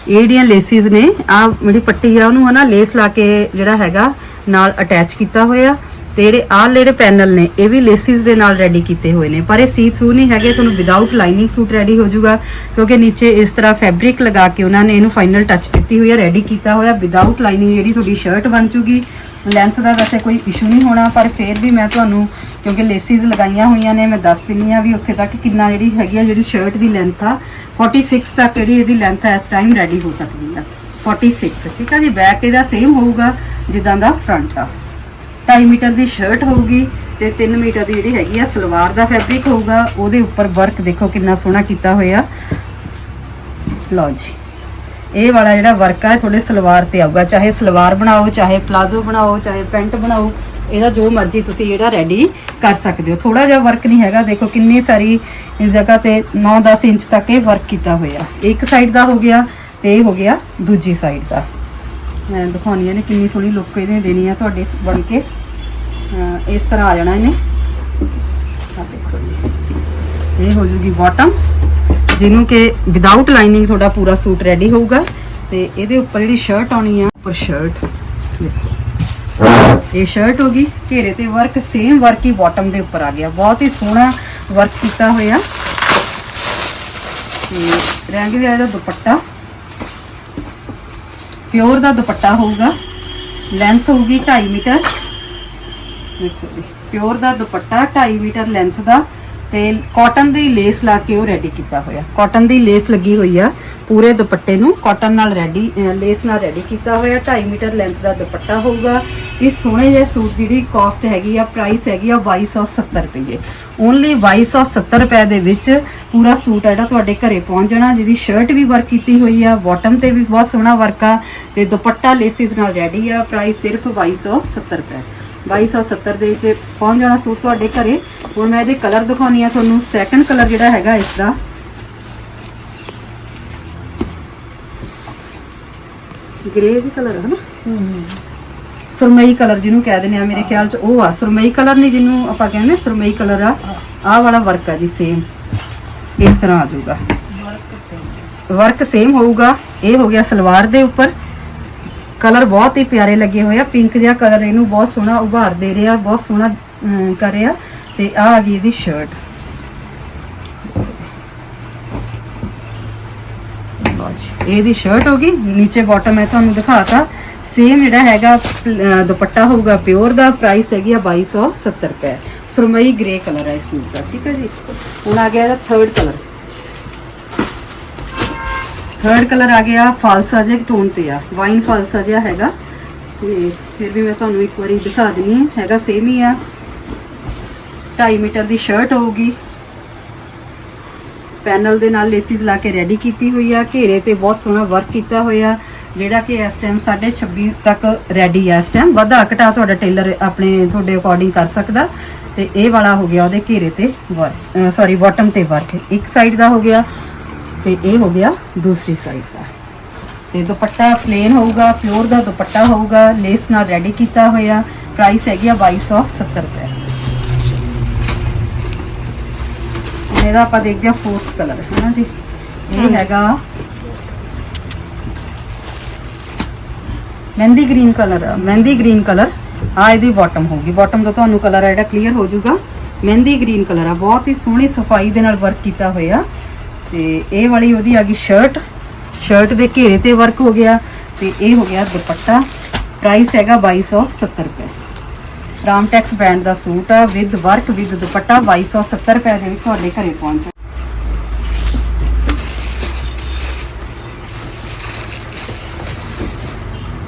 ਇਹ ਜਿਹੜੀਆਂ ਲੇਸਿਸ ਨੇ ਆ ਜਿਹੜੀ ਪੱਟੀ ਆ ਉਹਨੂੰ ਹਨਾ ਲੇਸ ਲਾ ਕੇ ਜਿਹੜਾ ਹੈਗਾ ਨਾਲ ਅਟੈਚ ਕੀਤਾ ਹੋਇਆ। ਤੇ ਜਿਹੜੇ ਆਹ ਜਿਹੜੇ ਪੈਨਲ ਨੇ, ਇਹ ਵੀ ਲੇਸਿਸ ਦੇ ਨਾਲ ਰੈਡੀ ਕੀਤੇ ਹੋਏ ਨੇ। ਪਰ ਇਹ ਸੀ ਥਰੂ ਨਹੀਂ ਹੈਗੇ, ਤੁਹਾਨੂੰ ਵਿਦਆਊਟ ਲਾਈਨਿੰਗ ਸੂਟ ਰੈਡੀ ਹੋ ਜਾਊਗਾ। ਕਿਉਂਕਿ ਨੀਚੇ ਇਸ ਤਰ੍ਹਾਂ ਫੈਬਰਿਕ ਲਗਾ ਕੇ ਉਹਨਾਂ ਨੇ ਇਹਨੂੰ ਫਾਈਨਲ ਟੱਚ ਦਿੱਤੀ ਹੋਈ ਹੈ ਰੈਡੀ ਕੀਤਾ ਹੋਇਆ। ਵਿਦਆਊਟ ਲਾਈਨਿੰਗ ਜਿਹੜੀ ਤੁਹਾਡੀ ਸ਼ਰਟ ਬਣ ਜੂਗੀ। ਲੈਂਥ ਦਾ ਵੈਸੇ ਕੋਈ ਇਸ਼ੂ ਨਹੀਂ ਹੋਣਾ, ਪਰ ਫਿਰ ਵੀ ਮੈਂ ਤੁਹਾਨੂੰ, ਕਿਉਂਕਿ ਲੇਸਿਸ ਲਗਾਈਆਂ ਹੋਈਆਂ ਨੇ, ਮੈਂ ਦੱਸ ਦਿੰਨੀ ਆ ਵੀ ਉੱਥੇ ਤੱਕ ਕਿੰਨਾ ਜਿਹੜੀ ਹੈਗੀ ਆ, ਜਿਹੜੀ ਸ਼ਰਟ ਦੀ ਲੈਂਥ ਆ 46 ਤੱਕ ਜਿਹੜੀ ਇਹਦੀ ਲੈਂਥ ਹੈ ਇਸ ਟਾਈਮ ਰੈਡੀ ਹੋ ਸਕਦੀ ਆ। 46 ਠੀਕ ਆ ਜੀ ਬੈਕ ਇਹਦਾ ਸੇਮ ਹੋਊਗਾ ਜਿੱਦਾਂ ਦਾ ਫਰੰਟ ਆ। 2.5 ਮੀਟਰ ਦੀ ਸ਼ਰਟ ਹੋਊਗੀ ਤੇ 3 ਮੀਟਰ ਦੀ ਜਿਹੜੀ ਹੈਗੀ ਆ ਸਲਵਾਰ ਦਾ ਫੈਬਰਿਕ ਹੋਊਗਾ। ਉਹਦੇ ਉੱਪਰ ਵਰਕ ਦੇਖੋ ਕਿੰਨਾ ਸੋਹਣਾ ਕੀਤਾ ਹੋਇਆ। ਲਓ ਜੀ, ਇਹ ਵਾਲਾ ਜਿਹੜਾ ਵਰਕ ਆ ਤੁਹਾਡੇ ਸਲਵਾਰ ਤੇ ਆਊਗਾ। ਚਾਹੇ ਸਲਵਾਰ ਬਣਾਓ, ਚਾਹੇ ਪਲਾਜ਼ੋ ਬਣਾਓ, ਚਾਹੇ ਪੈਂਟ ਬਣਾਓ, ਇਹਦਾ ਜੋ ਮਰਜ਼ੀ ਤੁਸੀਂ ਜਿਹੜਾ ਰੈਡੀ ਕਰ ਸਕਦੇ ਹੋ। ਥੋੜਾ ਜਿਹਾ ਵਰਕ ਨਹੀਂ ਹੈਗਾ। ਦੇਖੋ ਕਿੰਨੀ ਸਾਰੀ ਜਗ੍ਹਾ ਤੇ 9-10 ਇੰਚ ਤੱਕ ਇਹ ਵਰਕ ਕੀਤਾ ਹੋਇਆ। ਇੱਕ ਸਾਈਡ ਦਾ ਹੋ ਗਿਆ ਤੇ ਇਹ ਹੋ ਗਿਆ ਦੂਜੀ ਸਾਈਡ ਦਾ। ਮੈਂ ਦਿਖਾਉਣੀ ਆ ਨੇ ਕਿੰਨੀ ਸੋਹਣੀ ਲੁੱਕ ਇਹਨੇ ਦੇਣੀ ਆ ਤੁਹਾਡੇ ਬਣ ਕੇ। ਇਸ ਤਰ੍ਹਾਂ ਆ ਜਾਣਾ ਇਹਨੇ। ਆ ਦੇਖੋ ਜੀ। ਇਹ ਹੋ ਜੂਗੀ ਬਾਟਮ ਜਿਹਨੂੰ ਕਿ ਵਿਦਆਊਟ ਲਾਈਨਿੰਗ ਤੁਹਾਡਾ ਪੂਰਾ ਸੂਟ ਰੈਡੀ ਹੋਊਗਾ। ਤੇ ਇਹਦੇ ਉੱਪਰ ਜਿਹੜੀ ਸ਼ਰਟ ਆਉਣੀ ਆ, ਉੱਪਰ ਸ਼ਰਟ ਦੇਖੋ। ਇਹ ਸ਼ਰਟ ਹੋ ਗਈ। ਘੇਰੇ ਤੇ ਵਰਕ ਸੇਮ ਵਰਕ ਹੀ ਬਾਟਮ ਦੇ ਉੱਪਰ ਆ ਗਿਆ। ਬਹੁਤ ਹੀ ਸੋਹਣਾ ਵਰਕ ਕੀਤਾ ਹੋਇਆ। ਤੇ ਰੰਗ ਵੀ ਇਹਦਾ ਦੁਪੱਟਾ। ਪਿਓਰ ਦਾ ਦੁਪੱਟਾ ਹੋਊਗਾ। ਲੈਂਥ ਹੋਊਗੀ 2.5 ਮੀਟਰ। ਦੇਖੋ ਜੀ, ਪਿਓਰ ਦਾ ਦੁਪੱਟਾ 2.5 ਮੀਟਰ ਲੈਂਥ ਦਾ। ਤੇ ਕਾਟਨ ਦੀ ਲੇਸ ਲਾ ਕੇ ਉਹ ਰੈਡੀ ਕੀਤਾ ਹੋਇਆ। ਕਾਟਨ ਦੀ ਲੇਸ ਲੱਗੀ ਹੋਈ ਆ ਪੂਰੇ ਦੁਪੱਟੇ ਨੂੰ। ਕਾਟਨ ਨਾਲ ਰੈਡੀ ਲੇਸ ਨਾਲ ਰੈਡੀ ਕੀਤਾ ਹੋਇਆ। 2.5 ਮੀਟਰ ਲੈਂਥ ਦਾ ਦੁਪੱਟਾ ਹੋਊਗਾ। ਇਸ ਸੋਹਣੇ ਜਿਹੇ ਸੂਟ ਦੀ ਜਿਹੜੀ ਕਾਸਟ ਹੈਗੀ ਆ ਪ੍ਰਾਈਸ ਹੈਗੀ ਆ 2270 ਰੁਪਏ। ਓਨਲੀ 2270 ਰੁਪਏ ਦੇ ਵਿੱਚ ਪੂਰਾ ਸੂਟ ਜਿਹੜਾ ਤੁਹਾਡੇ ਘਰੇ ਪਹੁੰਚ ਜਾਣਾ। ਜਿਹਦੀ ਸ਼ਰਟ ਵੀ ਵਰਕ ਕੀਤੀ ਹੋਈ ਆ ਬਾਟਮ ਤੇ ਵੀ ਬਹੁਤ ਸੋਹਣਾ ਵਰਕ ਆ ਤੇ ਦੁਪੱਟਾ ਲੇਸਿਸ ਨਾਲ ਰੈਡੀ ਆ। ਪ੍ਰਾਈਸ ਸਿਰਫ 2270 ਰੁਪਏ। 2270 ਦੇ ਵਿੱਚ ਪਹੁੰਚ ਜਾਣਾ ਸੂਟ ਤੁਹਾਡੇ ਘਰੇ। ਹੁਣ ਮੈਂ ਇਹਦੇ ਕਲਰ ਦਿਖਾਉਣੀ ਆ ਤੁਹਾਨੂੰ। ਸੈਕੰਡ ਕਲਰ ਜਿਹੜਾ ਹੈਗਾ ਇਸ ਦਾ ਗ੍ਰੇ ਦੀ ਕਲਰ ਹੈ ਨਾ ਸੁਰਮਈ ਕਲਰ ਜਿਹਨੂੰ ਕਹਿ ਦਿੰਦੇ ਆ ਮੇਰੇ ਖਿਆਲ ਚ ਉਹ ਆ। ਸੁਰਮਈ ਕਲਰ ਨਹੀਂ ਜਿਹਨੂੰ ਆਪਾਂ ਕਹਿੰਦੇ ਸੁਰਮਈ ਕਲਰ ਆ। ਆਹ ਵਾਲਾ ਵਰਕ ਆ ਜੀ ਸੇਮ ਇਸ ਤਰ੍ਹਾਂ ਆ ਜਾਊਗਾ। ਵਰਕ ਸੇਮ ਹੋਊਗਾ। ਇਹ ਹੋ ਗਿਆ ਸਲਵਾਰ ਦੇ ਉੱਪਰ। ਕਲਰ ਬਹੁਤ ਹੀ ਪਿਆਰੇ ਲੱਗੇ ਹੋਏ ਆ। ਪਿੰਕ ਜਿਹਾ ਕਲਰ ਇਹਨੂੰ ਬਹੁਤ ਸੋਹਣਾ ਉਭਾਰ ਦੇ ਰਿਹਾ ਬਹੁਤ ਸੋਹਣਾ ਅਮ, ਤੇ ਆ ਆ ਗਈ ਇਹਦੀ ਸ਼ਰਟ ਇਹਦੀ ਸ਼ਰਟ ਹੋਗੀ ਨੀਚੇ ਬਾਟਮ ਹੈ ਤੁਹਾਨੂੰ ਦਿਖਾਤਾ। ਸੇਮ ਜਿਹੜਾ ਹੈਗਾ ਦੁਪੱਟਾ ਹੋਊਗਾ ਪਿਓਰ ਦਾ ਪ੍ਰਾਈਸ ਹੈਗੀ ਆ 2270 ਰੁਪਏ। ਸੁਰਮਈ ਗ੍ਰੇ ਕਲਰ ਹੈ ਇਸ ਸੂਟ ਠੀਕ ਹੈ ਜੀ? ਹੁਣ ਆ ਗਿਆ ਇਹਦਾ ਥਰਡ ਕਲਰ ਥਰਡ ਕਲਰ ਆ ਗਿਆ ਫਾਲਸਾ ਜਿਹਾ ਟੋਨ ਤੇ ਆ। ਵਾਈਨ ਫਾਲਸਾ ਜਿਹਾ ਹੈਗਾ। ਤੇ ਫਿਰ ਵੀ ਮੈਂ ਤੁਹਾਨੂੰ ਇੱਕ ਵਾਰੀ ਦਿਖਾ ਦਿੰਨੀ ਹਾਂ, ਹੈਗਾ ਸੇਮ ਹੀ ਆ। 2.5 ਮੀਟਰ ਦੀ ਸ਼ਰਟ ਹੋਊਗੀ। ਪੈਨਲ ਦੇ ਨਾਲ ਲੇਸਿਸ ਲਾ ਕੇ ਰੈਡੀ ਕੀਤੀ ਹੋਈ ਆ। ਘੇਰੇ ਤੇ ਬਹੁਤ ਸੋਹਣਾ ਵਰਕ ਕੀਤਾ ਹੋਇਆ। ਜਿਹੜਾ ਕਿ ਇਸ ਟਾਈਮ 26 ਤੱਕ ਰੈਡੀ ਆ। ਇਸ ਟਾਈਮ ਵਾਧਾ ਘਟਾ ਤੁਹਾਡਾ ਟੇਲਰ ਆਪਣੇ ਤੁਹਾਡੇ ਅਕੋਰਡਿੰਗ ਕਰ ਸਕਦਾ। ਤੇ ਇਹ ਵਾਲਾ ਹੋ ਗਿਆ ਉਹਦੇ ਘੇਰੇ ਤੇ ਵਰਕ ਸੌਰੀ ਬਾਟਮ ਤੇ ਵਰਕ ਇੱਕ ਸਾਈਡ ਦਾ ਹੋ ਗਿਆ। ਤੇ ਇਹ ਹੋ ਗਿਆ ਦੂਸਰੀ ਸਾਈਡ ਦਾ। ਤੇ ਦੁਪੱਟਾ ਪਲੇਨ ਹੋਊਗਾ ਪਿਓਰ ਦਾ ਦੁਪੱਟਾ ਹੋਊਗਾ ਲੇਸ ਨਾਲ ਰੈਡੀ ਕੀਤਾ ਹੋਇਆ ਪ੍ਰਾਈਸ ਹੈਗੀ ਆ 2270 ਰੁਪਏ। ਇਹਦਾ ਆਪਾਂ ਦੇਖਦੇ ਹਾਂ ਫੋਰਥ ਕਲਰ ਹੈ ਨਾ ਜੀ? ਇਹ ਹੈਗਾ mehndi green colour mehndi green colour ਆ ਇਹਦੀ ਬਾਟਮ ਹੋਊਗੀ। ਬਾਟਮ ਤੋਂ ਤੁਹਾਨੂੰ ਕਲਰ ਆ ਜਿਹੜਾ ਕਲੀਅਰ ਹੋ ਜਾਊਗਾ। ਮਹਿੰਦੀ ਗ੍ਰੀਨ ਕਲਰ ਆ ਬਹੁਤ ਹੀ ਸੋਹਣੀ ਸਫ਼ਾਈ ਦੇ ਨਾਲ ਵਰਕ ਕੀਤਾ ਹੋਇਆ। ਤੇ ਇਹ ਵਾਲੀ ਉਹਦੀ ਆ ਗਈ ਸ਼ਰਟ ਸ਼ਰਟ ਦੇ ਘੇਰੇ ਤੇ ਵਰਕ ਹੋ ਗਿਆ ਤੇ ਇਹ ਹੋ ਗਿਆ ਦੁਪੱਟਾ। ਪ੍ਰਾਈਸ ਹੈਗਾ 2270 ਰੁਪਏ। ਰਾਮਟੈਕਸ ਬ੍ਰਾਂਡ ਦਾ ਸੂਟ ਆ ਵਿਦ ਵਰਕ ਵਿਦ ਦੁਪੱਟਾ 2270 ਰੁਪਏ ਦੇ ਵਿੱਚ ਤੁਹਾਡੇ ਘਰੇ ਪਹੁੰਚ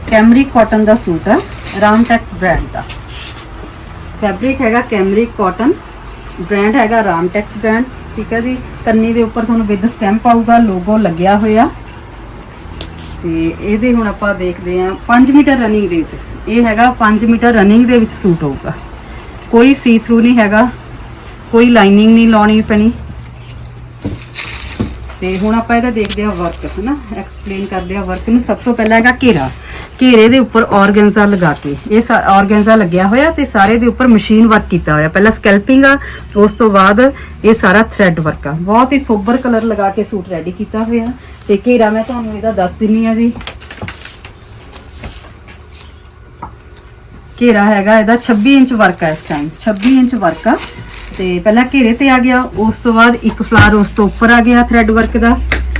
ਕੈਮਰਿਕ ਕਾਟਨ ਦਾ ਸੂਟ ਆ ਰਾਮਟੈਕਸ ਬ੍ਰਾਂਡ ਦਾ। ਫੈਬਰਿਕ ਹੈਗਾ ਕੈਮਰਿਕ ਕਾਟਨ ਬ੍ਰਾਂਡ ਹੈਗਾ ਰਾਮਟੈਕਸ ਬ੍ਰਾਂਡ ਠੀਕ ਹੈ ਜੀ। ਕੰਨੀ ਦੇ ਉੱਪਰ ਤੁਹਾਨੂੰ ਵਿਦ ਸਟੈਂਪ ਆਊਗਾ ਲੋਗੋ ਲੱਗਿਆ ਹੋਇਆ। ਤੇ ਇਹਦੇ ਹੁਣ ਆਪਾਂ ਦੇਖਦੇ ਹਾਂ 5 ਮੀਟਰ ਰਨਿੰਗ ਦੇ ਵਿੱਚ। ਇਹ ਹੈਗਾ 5 ਮੀਟਰ ਰਨਿੰਗ ਦੇ ਵਿੱਚ ਸੂਟ ਹੋਊਗਾ। ਕੋਈ ਸੀ ਥਰੂ ਨਹੀਂ ਹੈਗਾ, ਕੋਈ ਲਾਈਨਿੰਗ ਨਹੀਂ ਲਾਉਣੀ ਪੈਣੀ। ਤੇ ਹੁਣ ਆਪਾਂ ਇਹਦਾ ਦੇਖਦੇ ਹਾਂ ਵਰਕ ਹਨਾ? ਐਕਸਪਲੇਨ ਕਰਦੇ ਹਾਂ ਵਰਕ ਨੂੰ। ਸਭ ਤੋਂ ਪਹਿਲਾਂ ਹੈਗਾ ਘੇਰਾ। ਘੇਰੇ ਦੇ ਉੱਪਰ ਆਰਗੈਂਜ਼ਾ ਲਗਾ ਕੇ। ਇਹ ਆਰਗੈਂਜ਼ਾ ਲੱਗਿਆ ਹੋਇਆ ਤੇ ਸਾਰੇ ਦੇ ਉੱਪਰ ਮਸ਼ੀਨ ਵਰਕ ਕੀਤਾ ਹੋਇਆ। ਪਹਿਲਾਂ ਸਕੈਲਪਿੰਗ ਆ, ਉਸ ਤੋਂ ਬਾਅਦ ਇਹ ਸਾਰਾ ਥ੍ਰੈਡ ਵਰਕ ਆ। ਬਹੁਤ ਹੀ ਸੋਬਰ ਕਲਰ ਲਗਾ ਕੇ ਸੂਟ ਰੈਡੀ ਕੀਤਾ ਹੋਇਆ। ਤੇ ਘੇਰਾ ਮੈਂ ਤੁਹਾਨੂੰ ਇਹਦਾ ਦੱਸ ਦਿੰਨੀ ਆ ਜੀ। ਘੇਰਾ ਹੈਗਾ ਇਹਦਾ 26 ਇੰਚ ਵਰਕ ਆ ਇਸ ਟਾਈਮ 26 ਇੰਚ ਵਰਕ ਆ। ਤੇ ਪਹਿਲਾਂ ਘੇਰੇ ਤੇ ਆ ਗਿਆ। ਉਸ ਤੋਂ ਬਾਅਦ ਇੱਕ ਫਲਾਰ ਉਸ ਤੋਂ ਉੱਪਰ ਆ ਗਿਆ ਥ੍ਰੈਡ ਵਰਕ ਦਾ।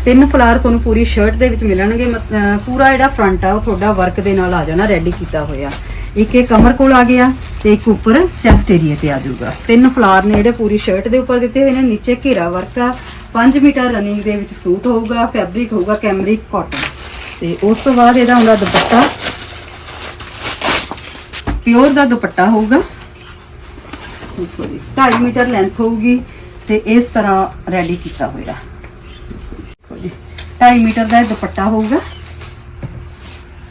ਤਿੰਨ ਫਲਾਰ ਤੁਹਾਨੂੰ ਪੂਰੀ ਸ਼ਰਟ ਦੇ ਵਿੱਚ ਮਿਲਣਗੇ, ਮਤ- ਪੂਰਾ ਜਿਹੜਾ ਫਰੰਟ ਆ, ਉਹ ਤੁਹਾਡਾ ਵਰਕ ਦੇ ਨਾਲ ਆ ਜਾਣਾ ਰੈਡੀ ਕੀਤਾ ਹੋਇਆ। ਇੱਕ ਇਹ ਕਮਰ ਕੋਲ ਆ ਗਿਆ ਤੇ ਇੱਕ ਉੱਪਰ ਚੈਸਟ ਏਰੀਆ ਤੇ ਆ ਜਾਊਗਾ। ਤਿੰਨ ਫਲਾਰ ਨੇ ਜਿਹੜੇ ਪੂਰੀ ਸ਼ਰਟ ਦੇ ਉੱਪਰ ਦਿੱਤੇ ਹੋਏ ਨੇ, ਨੀਚੇ ਘੇਰਾ ਵਰਕ ਆ 5 ਮੀਟਰ ਰਨਿੰਗ ਦੇ ਵਿੱਚ ਸੂਟ ਹੋਊਗਾ ਫੈਬਰਿਕ ਹੋਊਗਾ ਕੈਮਰਿਕ ਕਾਟਨ ਤੇ ਉਸ ਤੋਂ ਬਾਅਦ ਇਹਦਾ ਹੁੰਦਾ ਦੁਪੱਟਾ। ਪਿਓਰ ਦਾ ਦੁਪੱਟਾ ਹੋਊਗਾ। ਦੇਖੋ 2.5 ਮੀਟਰ ਲੈਂਥ ਹੋਊਗੀ ਤੇ ਇਸ ਤਰ੍ਹਾਂ ਰੈਡੀ ਕੀਤਾ ਹੋਇਆ। 2.5 ਮੀਟਰ ਦਾ ਇਹ ਦੁਪੱਟਾ ਹੋਊਗਾ।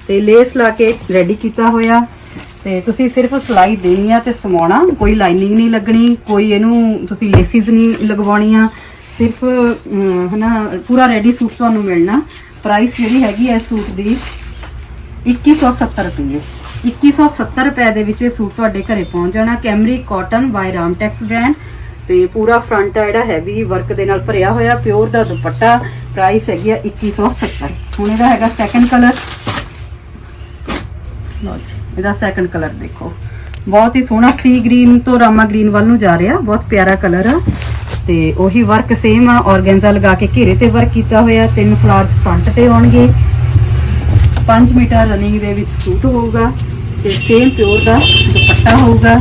ਤੇ ਲੇਸ ਲਾ ਕੇ ਰੈਡੀ ਕੀਤਾ ਹੋਇਆ। ਤੇ ਤੁਸੀਂ ਸਿਰਫ ਸਲਾਈ ਦੇਣੀ ਆ ਤੇ ਸਮਾਉਣਾ ਕੋਈ ਲਾਈਨਿੰਗ ਨਹੀਂ ਲੱਗਣੀ ਕੋਈ ਇਹਨੂੰ ਤੁਸੀਂ ਲੇਸਿਸ ਨਹੀਂ ਲਗਵਾਉਣੀਆਂ। ਸਿਰਫ ਅਮ, ਹਨਾ ਪੂਰਾ ਰੈਡੀ ਸੂਟ ਤੁਹਾਨੂੰ ਮਿਲਣਾ। ਪ੍ਰਾਈਸ ਜਿਹੜੀ ਹੈਗੀ ਹੈ ਇਸ ਸੂਟ ਦੀ 2170 ਰੁਪਏ। 2170 ਰੁਪਏ ਦੇ ਵਿੱਚ ਇਹ ਸੂਟ ਤੁਹਾਡੇ ਘਰੇ ਪਹੁੰਚ ਜਾਣਾ। Cambric cotton by Ramtex brand ਤੇ ਪੂਰਾ ਫਰੰਟ ਆ ਜਿਹੜਾ ਹੈਵੀ ਵਰਕ ਦੇ ਨਾਲ ਭਰਿਆ ਹੋਇਆ ਪਿਓਰ ਦਾ ਦੁਪੱਟਾ ਪ੍ਰਾਈਸ ਹੈਗੀ ਆ 2170 ਹੁਣ ਇਹਦਾ ਹੈਗਾ ਸੈਕੰਡ ਕਲਰ ਲਓ ਜੀ, ਇਹਦਾ ਸੈਕੰਡ ਕਲਰ ਦੇਖੋ। ਬਹੁਤ ਹੀ ਸੋਹਣਾ ਸੀ ਗ੍ਰੀਨ ਤੋਂ ਰਾਮਾ ਗ੍ਰੀਨ ਵੱਲ ਨੂੰ ਜਾ ਰਿਹਾ, ਬਹੁਤ ਪਿਆਰਾ ਕਲਰ ਆ। ਤੇ ਉਹੀ ਵਰਕ ਸੇਮ ਆ ਆਰਗੈਂਜ਼ਾ ਲਗਾ ਕੇ ਘੇਰੇ ਤੇ ਵਰਕ ਕੀਤਾ ਹੋਇਆ, ਤਿੰਨ ਫਲਾਵਰਸ ਫਰੰਟ ਤੇ ਆਉਣਗੇ। 5 ਮੀਟਰ ਰਨਿੰਗ ਦੇ ਵਿੱਚ ਸੂਟ ਹੋਊਗਾ, ਤੇ ਸੇਮ ਪਿਓਰ ਦਾ ਦੁਪੱਟਾ ਹੋਊਗਾ।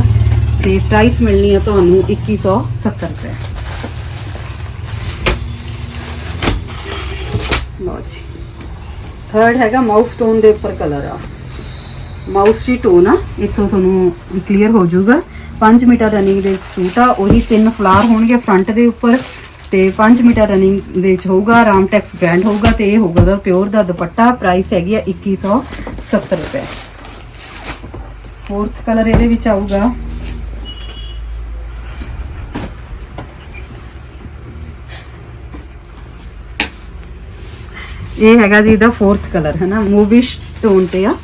ਤੇ ਪ੍ਰਾਈਸ ਮਿਲਣੀ ਆ ਤੁਹਾਨੂੰ 2170 ਰੁਪਏ। ਲਓ ਜੀ। ਥਰਡ ਹੈਗਾ ਮਾਊਸ ਸਟੋਨ ਦੇ ਉੱਪਰ ਕਲਰ ਆ। ਮਾਊਸ ਜੀ ਟੋਨ ਆ ਇੱਥੋਂ ਤੁਹਾਨੂੰ ਕਲੀਅਰ ਹੋ ਜਾਊਗਾ। 5 ਮੀਟਰ ਰਨਿੰਗ ਦੇ ਵਿੱਚ ਸੂਟ ਆ, ਉਹੀ ਤਿੰਨ ਫਲਾਰ ਹੋਣਗੇ ਫਰੰਟ ਦੇ ਉੱਪਰ। ਤੇ 5 ਮੀਟਰ ਰਨਿੰਗ ਦੇ ਵਿੱਚ ਹੋਊਗਾ ਰਾਮਟੈਕਸ ਬ੍ਰਾਂਡ ਹੋਊਗਾ ਤੇ ਇਹ ਹੋਊਗਾ ਦਾ ਪਿਓਰ ਦਾ ਦੁਪੱਟਾ। ਪ੍ਰਾਈਸ ਹੈਗੀ ਆ 2170 ਰੁਪਏ। ਫੋਰਥ ਕਲਰ ਇਹਦੇ ਵਿੱਚ ਆਊਗਾ। ਇਹ ਹੈਗਾ ਜੀ ਇਹਦਾ ਫੋਰਥ ਕਲਰ ਹੈ ਨਾ ਮੂਵਿਸ਼ ਟੋਨ ਤੇ ਆ।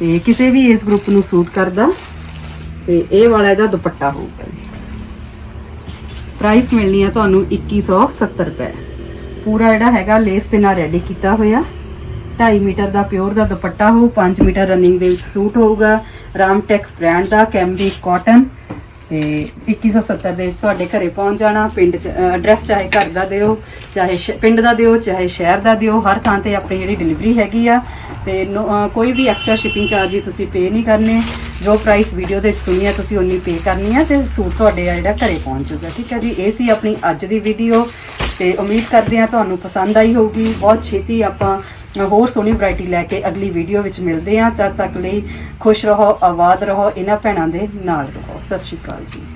ਤੇ ਕਿਸੇ ਵੀ ਇਸ ਗਰੁੱਪ ਨੂੰ ਸੂਟ ਕਰਦਾ। ਤੇ ਇਹ ਵਾਲਾ ਇਹਦਾ ਦੁਪੱਟਾ ਹੋਊਗਾ ਜੀ। ਪ੍ਰਾਈਸ ਮਿਲਣੀ ਆ ਤੁਹਾਨੂੰ 2170 ਰੁਪਏ। ਪੂਰਾ ਜਿਹੜਾ ਹੈਗਾ ਲੇਸ ਦੇ ਨਾਲ ਰੈਡੀ ਕੀਤਾ ਹੋਇਆ। 2.5 ਮੀਟਰ ਦਾ ਪਿਓਰ ਦਾ ਦੁਪੱਟਾ ਹੋਊ 5 ਮੀਟਰ ਰਨਿੰਗ ਦੇ ਵਿੱਚ ਸੂਟ ਹੋਊਗਾ। ਰਾਮਟੈਕਸ ਬ੍ਰਾਂਡ ਦਾ ਕੈਮਰਿਕ ਕਾਟਨ ਤੇ 2170 ਦੇ ਵਿੱਚ ਤੁਹਾਡੇ ਘਰੇ ਪਹੁੰਚ ਜਾਣਾ, ਪਿੰਡ ਚ ਐਡਰੈਸ ਚਾਹੇ ਘਰ ਦਾ ਦਿਓ, ਚਾਹੇ ਸ਼- ਪਿੰਡ ਦਾ ਦਿਓ, ਚਾਹੇ ਸ਼ਹਿਰ ਦਾ ਦਿਓ, ਹਰ ਥਾਂ ਤੇ ਆਪਣੀ ਜਿਹੜੀ ਡਿਲੀਵਰੀ ਹੈਗੀ ਆ। ਤੇ ਨੋ- ਕੋਈ ਵੀ ਐਕਸਟਰਾ ਸ਼ਿਪਿੰਗ ਚਾਰਜ ਤੁਸੀਂ ਪੇ ਨਹੀਂ ਕਰਨੇ। ਜੋ ਪ੍ਰਾਈਸ ਵੀਡੀਓ ਦੇ ਵਿੱਚ ਤੁਸੀਂ ਉਨੀ ਪੇ ਕਰਨੀ ਆ ਤੇ ਸੂਟ ਤੁਹਾਡੇ ਆ ਜਿਹੜਾ ਘਰੇ ਪਹੁੰਚ ਜਾਊਗਾ। ਠੀਕ ਹੈ ਜੀ, ਇਹ ਸੀ ਆਪਣੀ ਅੱਜ ਦੀ ਵੀਡੀਓ ਤੇ ਉਮੀਦ ਕਰਦੇ ਹਾਂ ਤੁਹਾਨੂੰ ਪਸੰਦ ਆਈ ਹੋਊਗੀ। ਬਹੁਤ ਛੇਤੀ ਆਪਾਂ ਹੋਰ ਸੋਹਣੀ ਵੈਰਾਈਟੀ ਲੈ ਕੇ ਅਗਲੀ ਵੀਡੀਓ ਵਿੱਚ ਮਿਲਦੇ ਹਾਂ। ਤਦ ਤੱਕ ਲਈ ਖੁਸ਼ ਰਹੋ, ਆਬਾਦ ਰਹੋ, ਇਹਨਾਂ ਭੈਣਾਂ ਦੇ ਨਾਲ ਰਹੋ। ਸਤਿ ਸ਼੍ਰੀ ਅਕਾਲ ਜੀ।